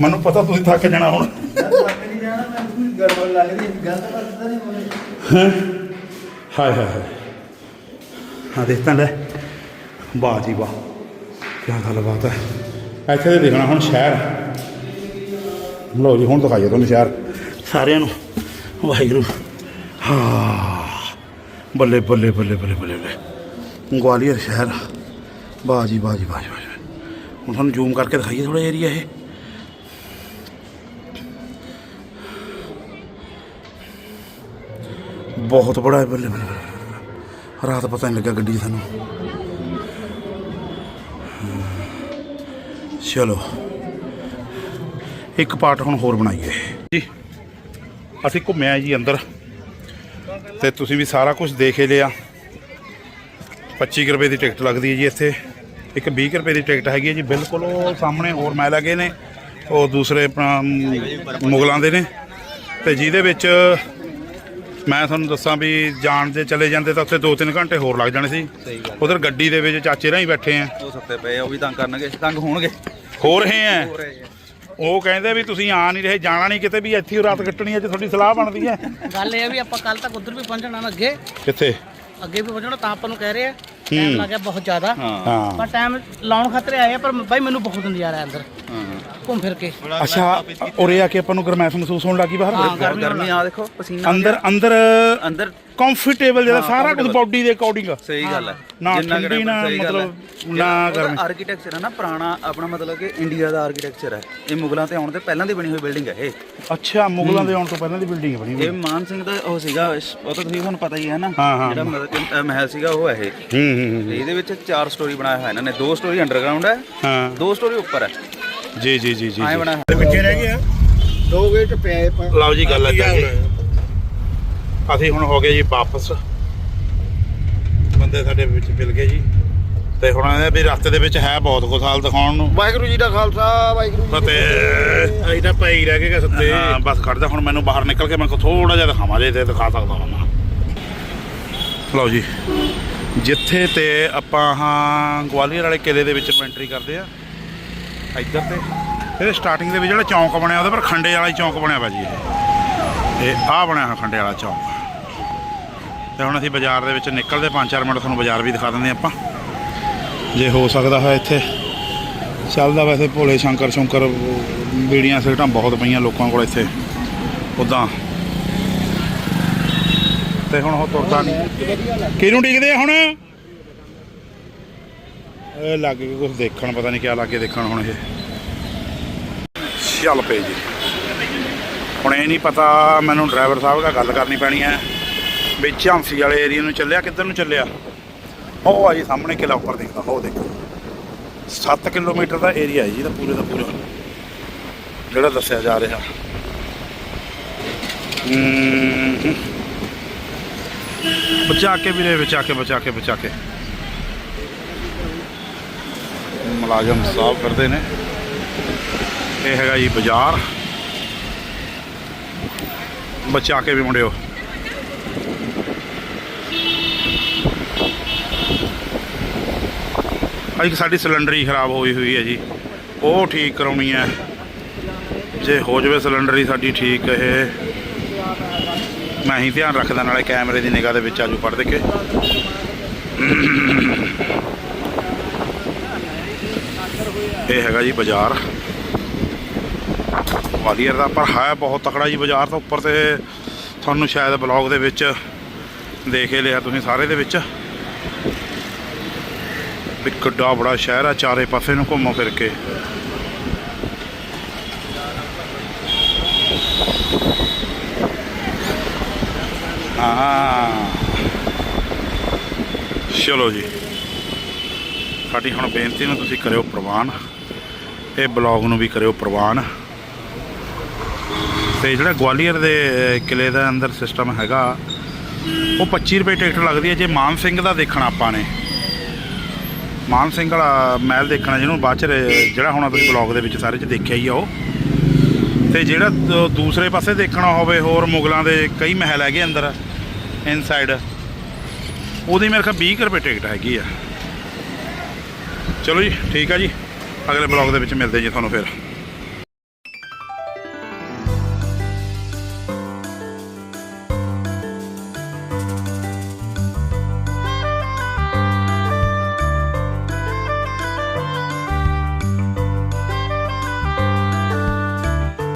ਮੈਨੂੰ ਪਤਾ ਤੁਸੀਂ ਥੱਕ ਜਾਣਾ ਹੁਣ। ਹੈਂ? ਹਾਏ ਹਾਏ ਹਾਏ। ਹਾਂ ਦੇਖ ਤਾਂ ਲੈ। ਵਾਹ ਜੀ ਵਾਹ। ਕੀ ਗੱਲਬਾਤ ਹੈ। ਇੱਥੇ ਤੇ ਦੇਖਣਾ ਹੁਣ ਸ਼ਹਿਰ। ਲਓ ਜੀ, ਹੁਣ ਦਿਖਾਈਏ ਤੁਹਾਨੂੰ ਸ਼ਹਿਰ। ਸਾਰਿਆਂ ਨੂੰ। ਵਾਹਿਗੁਰੂ। ਹਾਂ। ਬੱਲੇ ਬੱਲੇ ਬੱਲੇ ਬੱਲੇ ਬੱਲੇ ਬੱਲੇ। ਗਵਾਲੀਅਰ ਸ਼ਹਿਰ। ਵਾਹ ਜੀ ਵਾਹ ਜੀ ਵਾਹ ਜੀ ਵਾਹ ਜੀ। ਹੁਣ ਤੁਹਾਨੂੰ ਜ਼ੂਮ ਕਰਕੇ ਦਿਖਾਈਏ ਥੋੜਾ ਏਰੀਆ ਇਹ। ਬਹੁਤ ਬੜਾ ਹੈ ਬੱਲੇ ਬੱਲੇ। ਰਾਤ ਪਤਾ ਨਹੀਂ ਲੱਗਾ ਗੱਡੀ ਸਾਨੂੰ। ਚਲੋ। ਇੱਕ ਪਾਰਟ ਹੁਣ ਹੋਰ ਬਣਾਈਏ। ਜੀ। ਅਸੀਂ ਘੁੰਮਿਆ ਜੀ ਅੰਦਰ। ਤੇ ਤੁਸੀਂ ਵੀ ਸਾਰਾ ਕੁਝ ਦੇਖ ਹੀ ਲਿਆ 25 ਕੁ ਰੁਪਏ ਦੀ ਟਿਕਟ ਲੱਗਦੀ ਹੈ ਜੀ ਇੱਥੇ। ਇੱਕ 20 ਕੁ ਰੁਪਏ ਦੀ ਟਿਕਟ ਹੈਗੀ ਹੈ ਜੀ। ਬਿਲਕੁਲ ਉਹ ਸਾਹਮਣੇ ਹੋਰ ਮੈਂ ਲੱਗੇ ਨੇ। ਉਹ ਦੂਸਰੇ ਆਪਣਾ ਮੁਗਲਾਂ ਦੇ ਨੇ। ਤੇ ਜਿਹਦੇ ਵਿੱਚ ਮੈਂ ਤੁਹਾਨੂੰ ਦੱਸਾਂ ਵੀ ਜਾਣ ਦੇ ਚਲੇ ਜਾਂਦੇ ਤਾਂ ਉੱਥੇ 2-3 ਘੰਟੇ ਹੋਰ ਲੱਗ ਜਾਣੇ ਸੀ। ਸਹੀ ਗੱਲ ਉਧਰ ਗੱਡੀ ਦੇ ਵਿੱਚ ਚਾਚੇ ਰਾਹੀਂ ਬੈਠੇ ਆ। ਉਹ ਸੁੱਤੇ ਪਏ ਆ, ਉਹ ਵੀ ਤੰਗ ਕਰਨਗੇ ਤੰਗ ਹੋਣਗੇ। ਹੋ ਰਹੇ ਆ। ਉਹ ਕਹਿੰਦੇ ਵੀ ਤੁਸੀਂ ਆ ਨਹੀਂ ਰਹੇ ਜਾਣਾ ਨਹੀਂ ਕਿਤੇ ਵੀ ਇੱਥੇ ਹੀ ਰਾਤ ਕੱਟਣੀ ਹੈ ਜੇ ਤੁਹਾਡੀ ਸਲਾਹ ਬਣਦੀ ਹੈ ਗੱਲ ਇਹ ਆ ਵੀ ਆਪਾਂ ਕੱਲ ਤੱਕ ਉਧਰ ਵੀ ਪਹੁੰਚਣਾ ਨਾ ਅੱਗੇ। ਕਿੱਥੇ? ਅੱਗੇ ਵੀ ਪਹੁੰਚਣਾ ਤਾਂ ਆਪਾਂ ਨੂੰ ਕਹਿ ਰਹੇ ਆ। ਟਾਈਮ ਲੱਗ ਗਿਆ ਬਹੁਤ ਜ਼ਿਆਦਾ। ਹਾਂ। ਪਰ ਟਾਈਮ ਲਾਉਣ ਖਾਤਰ ਆਏ ਆ ਪਰ ਬਾਈ ਮੈਨੂੰ ਬਹੁਤ ਨਜ਼ਾਰਾ ਆਇਆ ਅੰਦਰ। ਘੁੰਮ ਫਿਰ ਕੇ। ਅੱਛਾ ਉਰੇ ਆ ਕੇ ਆਪਾਂ ਨੂੰ ਗਰਮੈਸ਼ ਮਹਿਸੂਸ ਹੋਣ ਲੱਗੀ ਬਾਹਰ। ਗਰਮੀ ਗਰਮੀ ਆ ਦੇਖੋ ਪਸੀਨਾ ਅੰਦਰ ਅੰਦਰ ਅੰਦਰ। ਕੰਫਰਟੇਬਲ ਜਿਹੜਾ ਸਾਰਾ ਕੁਝ ਬਾਡੀ ਦੇ ਅਕੋਰਡਿੰਗ ਸਹੀ ਗੱਲ ਹੈ। ਨਾ ਠੰਡੀ ਨਾ। ਮਤਲਬ ਨਾ ਗਰਮੀ। ਆਰਕੀਟੈਕਚਰ ਹੈ ਨਾ ਪੁਰਾਣਾ ਆਪਣਾ ਮਤਲਬ ਕਿ ਇੰਡੀਆ ਦਾ ਆਰਕੀਟੈਕਚਰ ਹੈ ਇਹ ਮੁਗਲਾਂ ਤੇ ਆਉਣ ਤੋਂ ਪਹਿਲਾਂ ਦੀ ਬਣੀ ਹੋਈ ਬਿਲਡਿੰਗ ਹੈ ਇਹ। ਅੱਛਾ ਮੁਗਲਾਂ ਦੇ ਆਉਣ ਤੋਂ ਪਹਿਲਾਂ ਦੀ ਬਿਲਡਿੰਗ ਬਣੀ ਹੋਈ। ਇਹ ਮਾਨ ਸਿੰਘ ਦਾ ਉਹ ਸੀਗਾ ਉਹ ਤਾਂ ਤੁਸੀਂ ਤੁਹਾਨੂੰ ਪਤਾ ਹੀ ਹੈ ਨਾ। ਜਿਹੜਾ ਮਹਿਲ ਸੀਗਾ ਉਹ ਹੈ ਇਹ। ਹੂੰ। ਤੇ ਇਹਦੇ ਵਿੱਚ ਚਾਰ ਸਟੋਰੀ ਬਣਾਇਆ ਹੋਇਆ ਇਹਨਾਂ ਨੇ। ਦੋ ਸਟੋਰੀ ਅੰਡਰਗਰਾਉਂਡ ਹੈ ਹਾਂ। ਦੋ ਸਟੋਰੀ ਉੱਪਰ ਹੈ। ਜੀ ਜੀ ਜੀ ਜੀ ਐਂ। ਬਣਾਇਆ। ਪਿੱਛੇ ਰਹਿ ਗਏ ਆ। ਦੋ ਗੇਟ ਪਿਆਏ ਪਾ ਲਓ ਜੀ ਗੱਲ ਏਦਾਂ ਜੀ। ਅਸੀਂ ਹੁਣ ਹੋ ਗਏ ਜੀ ਵਾਪਸ। ਬੰਦੇ ਸਾਡੇ ਵਿੱਚ ਮਿਲ ਗਏ ਜੀ। ਤੇ ਹੁਣ ਇਹਦੇ ਵੀ ਰਸਤੇ ਦੇ ਵਿੱਚ ਹੈ ਬਹੁਤ ਕੁਝ ਹਾਲ ਦਿਖਾਉਣ ਨੂੰ। ਵਾਹਿਗੁਰੂ ਜੀ ਦਾ ਖਾਲਸਾ ਵਾਹਿਗੁਰੂ ਜੀ ਕੀ ਫਤਿਹ। ਅਸੀਂ ਤਾਂ ਪਈ ਰਹਿ ਗਏ ਸੱਤੇ। ਹਾਂ ਬਸ ਖੜਦਾ ਹੁਣ ਮੈਨੂੰ ਬਾਹਰ ਨਿਕਲ ਕੇ ਮੈਂ ਥੋੜਾ ਜਿਹਾ ਦਿਖਾਵਾਂ ਜੇ ਤੇ ਦਿਖਾ ਸਕਦਾ ਹਾਂ ਮੈਂ। ਲਓ ਜੀ। ਜਿੱਥੇ ਤੇ ਆਪਾਂ ਹਾਂ ਗਵਾਲੀਅਰ ਵਾਲੇ ਕਿਲੇ ਦੇ ਵਿੱਚ ਐਂਟਰੀ ਕਰਦੇ ਆ, ਇੱਧਰ ਤੇ। ਇਹਦੇ ਸਟਾਰਟਿੰਗ ਦੇ ਵਿੱਚ ਜਿਹੜਾ ਚੌਂਕ ਬਣਿਆ, ਉਹਦੇ ਪਰ ਖੰਡੇ ਵਾਲਾ ਹੀ ਚੌਂਕ ਬਣਿਆ ਵਾ ਜੀ ਇਹ। ਇਹ ਆ ਬਣਿਆ ਹੋਇਆ ਖੰਡੇ ਵਾਲਾ ਚੌਂਕ। ਤੇ ਹੁਣ ਅਸੀਂ ਬਾਜ਼ਾਰ ਦੇ ਵਿੱਚ ਨਿਕਲਦੇ 5-4 ਮਿੰਟ ਤੁਹਾਨੂੰ ਬਾਜ਼ਾਰ ਵੀ ਦਿਖਾ ਦਿੰਦੇ ਆਪਾਂ। ਜੇ ਹੋ ਸਕਦਾ ਹੈ ਇੱਥੇ। ਚੱਲਦਾ ਵੈਸੇ ਭੋਲੇ ਸ਼ੰਕਰ ਸ਼ੰਕਰ ਬੀੜੀਆਂ ਸਿਗਟਾਂ ਬਹੁਤ ਪਈਆਂ ਲੋਕਾਂ ਕੋਲ ਇੱਥੇ। ਉਦਾਂ। ਤੇ ਹੁਣ ਉਹ ਤੁਰਦਾ ਨਹੀਂ। ਕਿਹਨੂੰ ਡਿੱਗਦੇ ਹੁਣ? ਇਹ ਲੱਗ ਕੇ ਕੁਝ ਦੇਖਣ, ਪਤਾ ਨਹੀਂ ਕਿਆ ਲੱਗੇ ਦੇਖਣ ਹੁਣ ਇਹ। ਚੱਲ ਪਏ ਜੀ। ਹੁਣ ਇਹ ਨਹੀਂ ਪਤਾ, ਮੈਨੂੰ ਡਰਾਈਵਰ ਸਾਹਿਬ ਨਾਲ ਗੱਲ ਕਰਨੀ ਪੈਣੀ ਹੈ। ਵੀ ਝਾਂਸੀ ਵਾਲੇ ਏਰੀਆ ਨੂੰ ਚੱਲਿਆ, ਕਿੱਧਰ ਨੂੰ ਚੱਲਿਆ? ਉਹ ਆ ਜੀ ਸਾਹਮਣੇ ਕਿਲਾ ਉੱਪਰ ਦਿਖਦਾ ਉਹ ਦੇਖੋ। 7 ਕਿਲੋਮੀਟਰ ਦਾ ਏਰੀਆ ਹੈ ਜੀ, ਇਹਦਾ ਪੂਰੇ ਦਾ ਪੂਰਾ। ਜਿਹੜਾ ਦੱਸਿਆ ਜਾ ਰਿਹਾ। ਹਮ। ਬਚਾ ਕੇ ਵੀਰੇ ਬਚਾ ਕੇ ਬਚਾ ਕੇ ਬਚਾ ਕੇ। ਮੁਲਾਜ਼ਮ ਸਾਫ਼ ਕਰਦੇ ਨੇ। ਇਹ ਹੈਗਾ ਜੀ ਬਾਜ਼ਾਰ। ਬਚਾ ਕੇ ਵੀ ਮੁੰਡਿਓ। ਅੱਜ ਸਾਡੀ ਸਿਲੰਡਰ ਹੀ ਖਰਾਬ ਹੋਈ ਹੋਈ ਹੈ ਜੀ। ਉਹ ਠੀਕ ਕਰਾਉਣੀ ਹੈ। ਜੇ ਹੋ ਜਾਵੇ ਸਿਲੰਡਰ ਹੀ ਸਾਡੀ ਠੀਕ ਇਹ ਮੈਂ ਹੀ ਧਿਆਨ ਰੱਖਦਾ, ਨਾਲੇ ਕੈਮਰੇ ਦੀ ਨਿਗਾਹ ਦੇ ਵਿੱਚ ਆਜੂ ਪੜ ਦੇ ਕੇ। ਇਹ ਹੈਗਾ ਜੀ ਬਾਜ਼ਾਰ। ਗਵਾਲੀਅਰ ਦਾ ਪਰ ਹੈ ਬਹੁਤ ਤਕੜਾ ਜੀ ਬਾਜ਼ਾਰ ਤਾਂ ਉੱਪਰ ਤੇ ਤੁਹਾਨੂੰ ਸ਼ਾਇਦ ਬਲੌਗ ਦੇ ਵਿੱਚ ਦੇਖ ਹੀ ਲਿਆ ਤੁਸੀਂ ਸਾਰੇ ਦੇ ਵਿੱਚ। ਇੱਕ ਕਿੱਡਾ ਬੜਾ ਸ਼ਹਿਰ ਆ, ਚਾਰੇ ਪਾਸੇ ਨੂੰ ਘੁੰਮੋ ਫਿਰ ਕੇ। ਹਾਂ ਚਲੋ ਜੀ। ਸਾਡੀ ਹੁਣ ਬੇਨਤੀ ਨੂੰ ਤੁਸੀਂ ਕਰਿਓ ਪ੍ਰਵਾਨ। ਇਹ ਬਲੌਗ ਨੂੰ ਵੀ ਕਰਿਓ ਪ੍ਰਵਾਨ। ਤੇ ਜਿਹੜਾ ਗਵਾਲੀਅਰ ਦੇ ਅਹ, ਕਿਲੇ ਦਾ ਅੰਦਰ ਸਿਸਟਮ ਹੈਗਾ ਉਹ 25 ਰੁਪਏ ਟਿਕਟ ਲੱਗਦੀ ਹੈ। ਜੇ ਮਾਨ ਸਿੰਘ ਦਾ ਦੇਖਣਾ ਆਪਾਂ ਨੇ। ਮਾਨ ਸਿੰਘ ਵਾਲਾ ਮਹਿਲ ਦੇਖਣਾ ਜਿਹਨੂੰ ਬਾਅਦ ਚ ਜਿਹੜਾ ਹੁਣ ਤੁਸੀਂ ਬਲੌਗ ਦੇ ਵਿੱਚ ਸਾਰੇ ਚ ਦੇਖਿਆ ਹੀ ਆ ਉਹ। ਤੇ ਜਿਹੜਾ ਦ- ਦੂਸਰੇ ਪਾਸੇ ਦੇਖਣਾ ਹੋਵੇ ਹੋਰ ਮੁਗਲਾਂ ਦੇ ਕਈ ਮਹਿਲ ਹੈਗੇ ਅੰਦਰ। ਇਨਸਾਈਡ ਉਹਦੀ ਮੇਰੇ ਖਾ 20 ਕੁ ਰੁਪਏ ਟਿਕਟ ਹੈਗੀ ਆ। ਚਲੋ ਜੀ, ਠੀਕ ਆ ਜੀ। ਅਗਲੇ ਬਲੌਗ ਦੇ ਵਿੱਚ ਮਿਲਦੇ ਜੀ ਤੁਹਾਨੂੰ ਫਿਰ।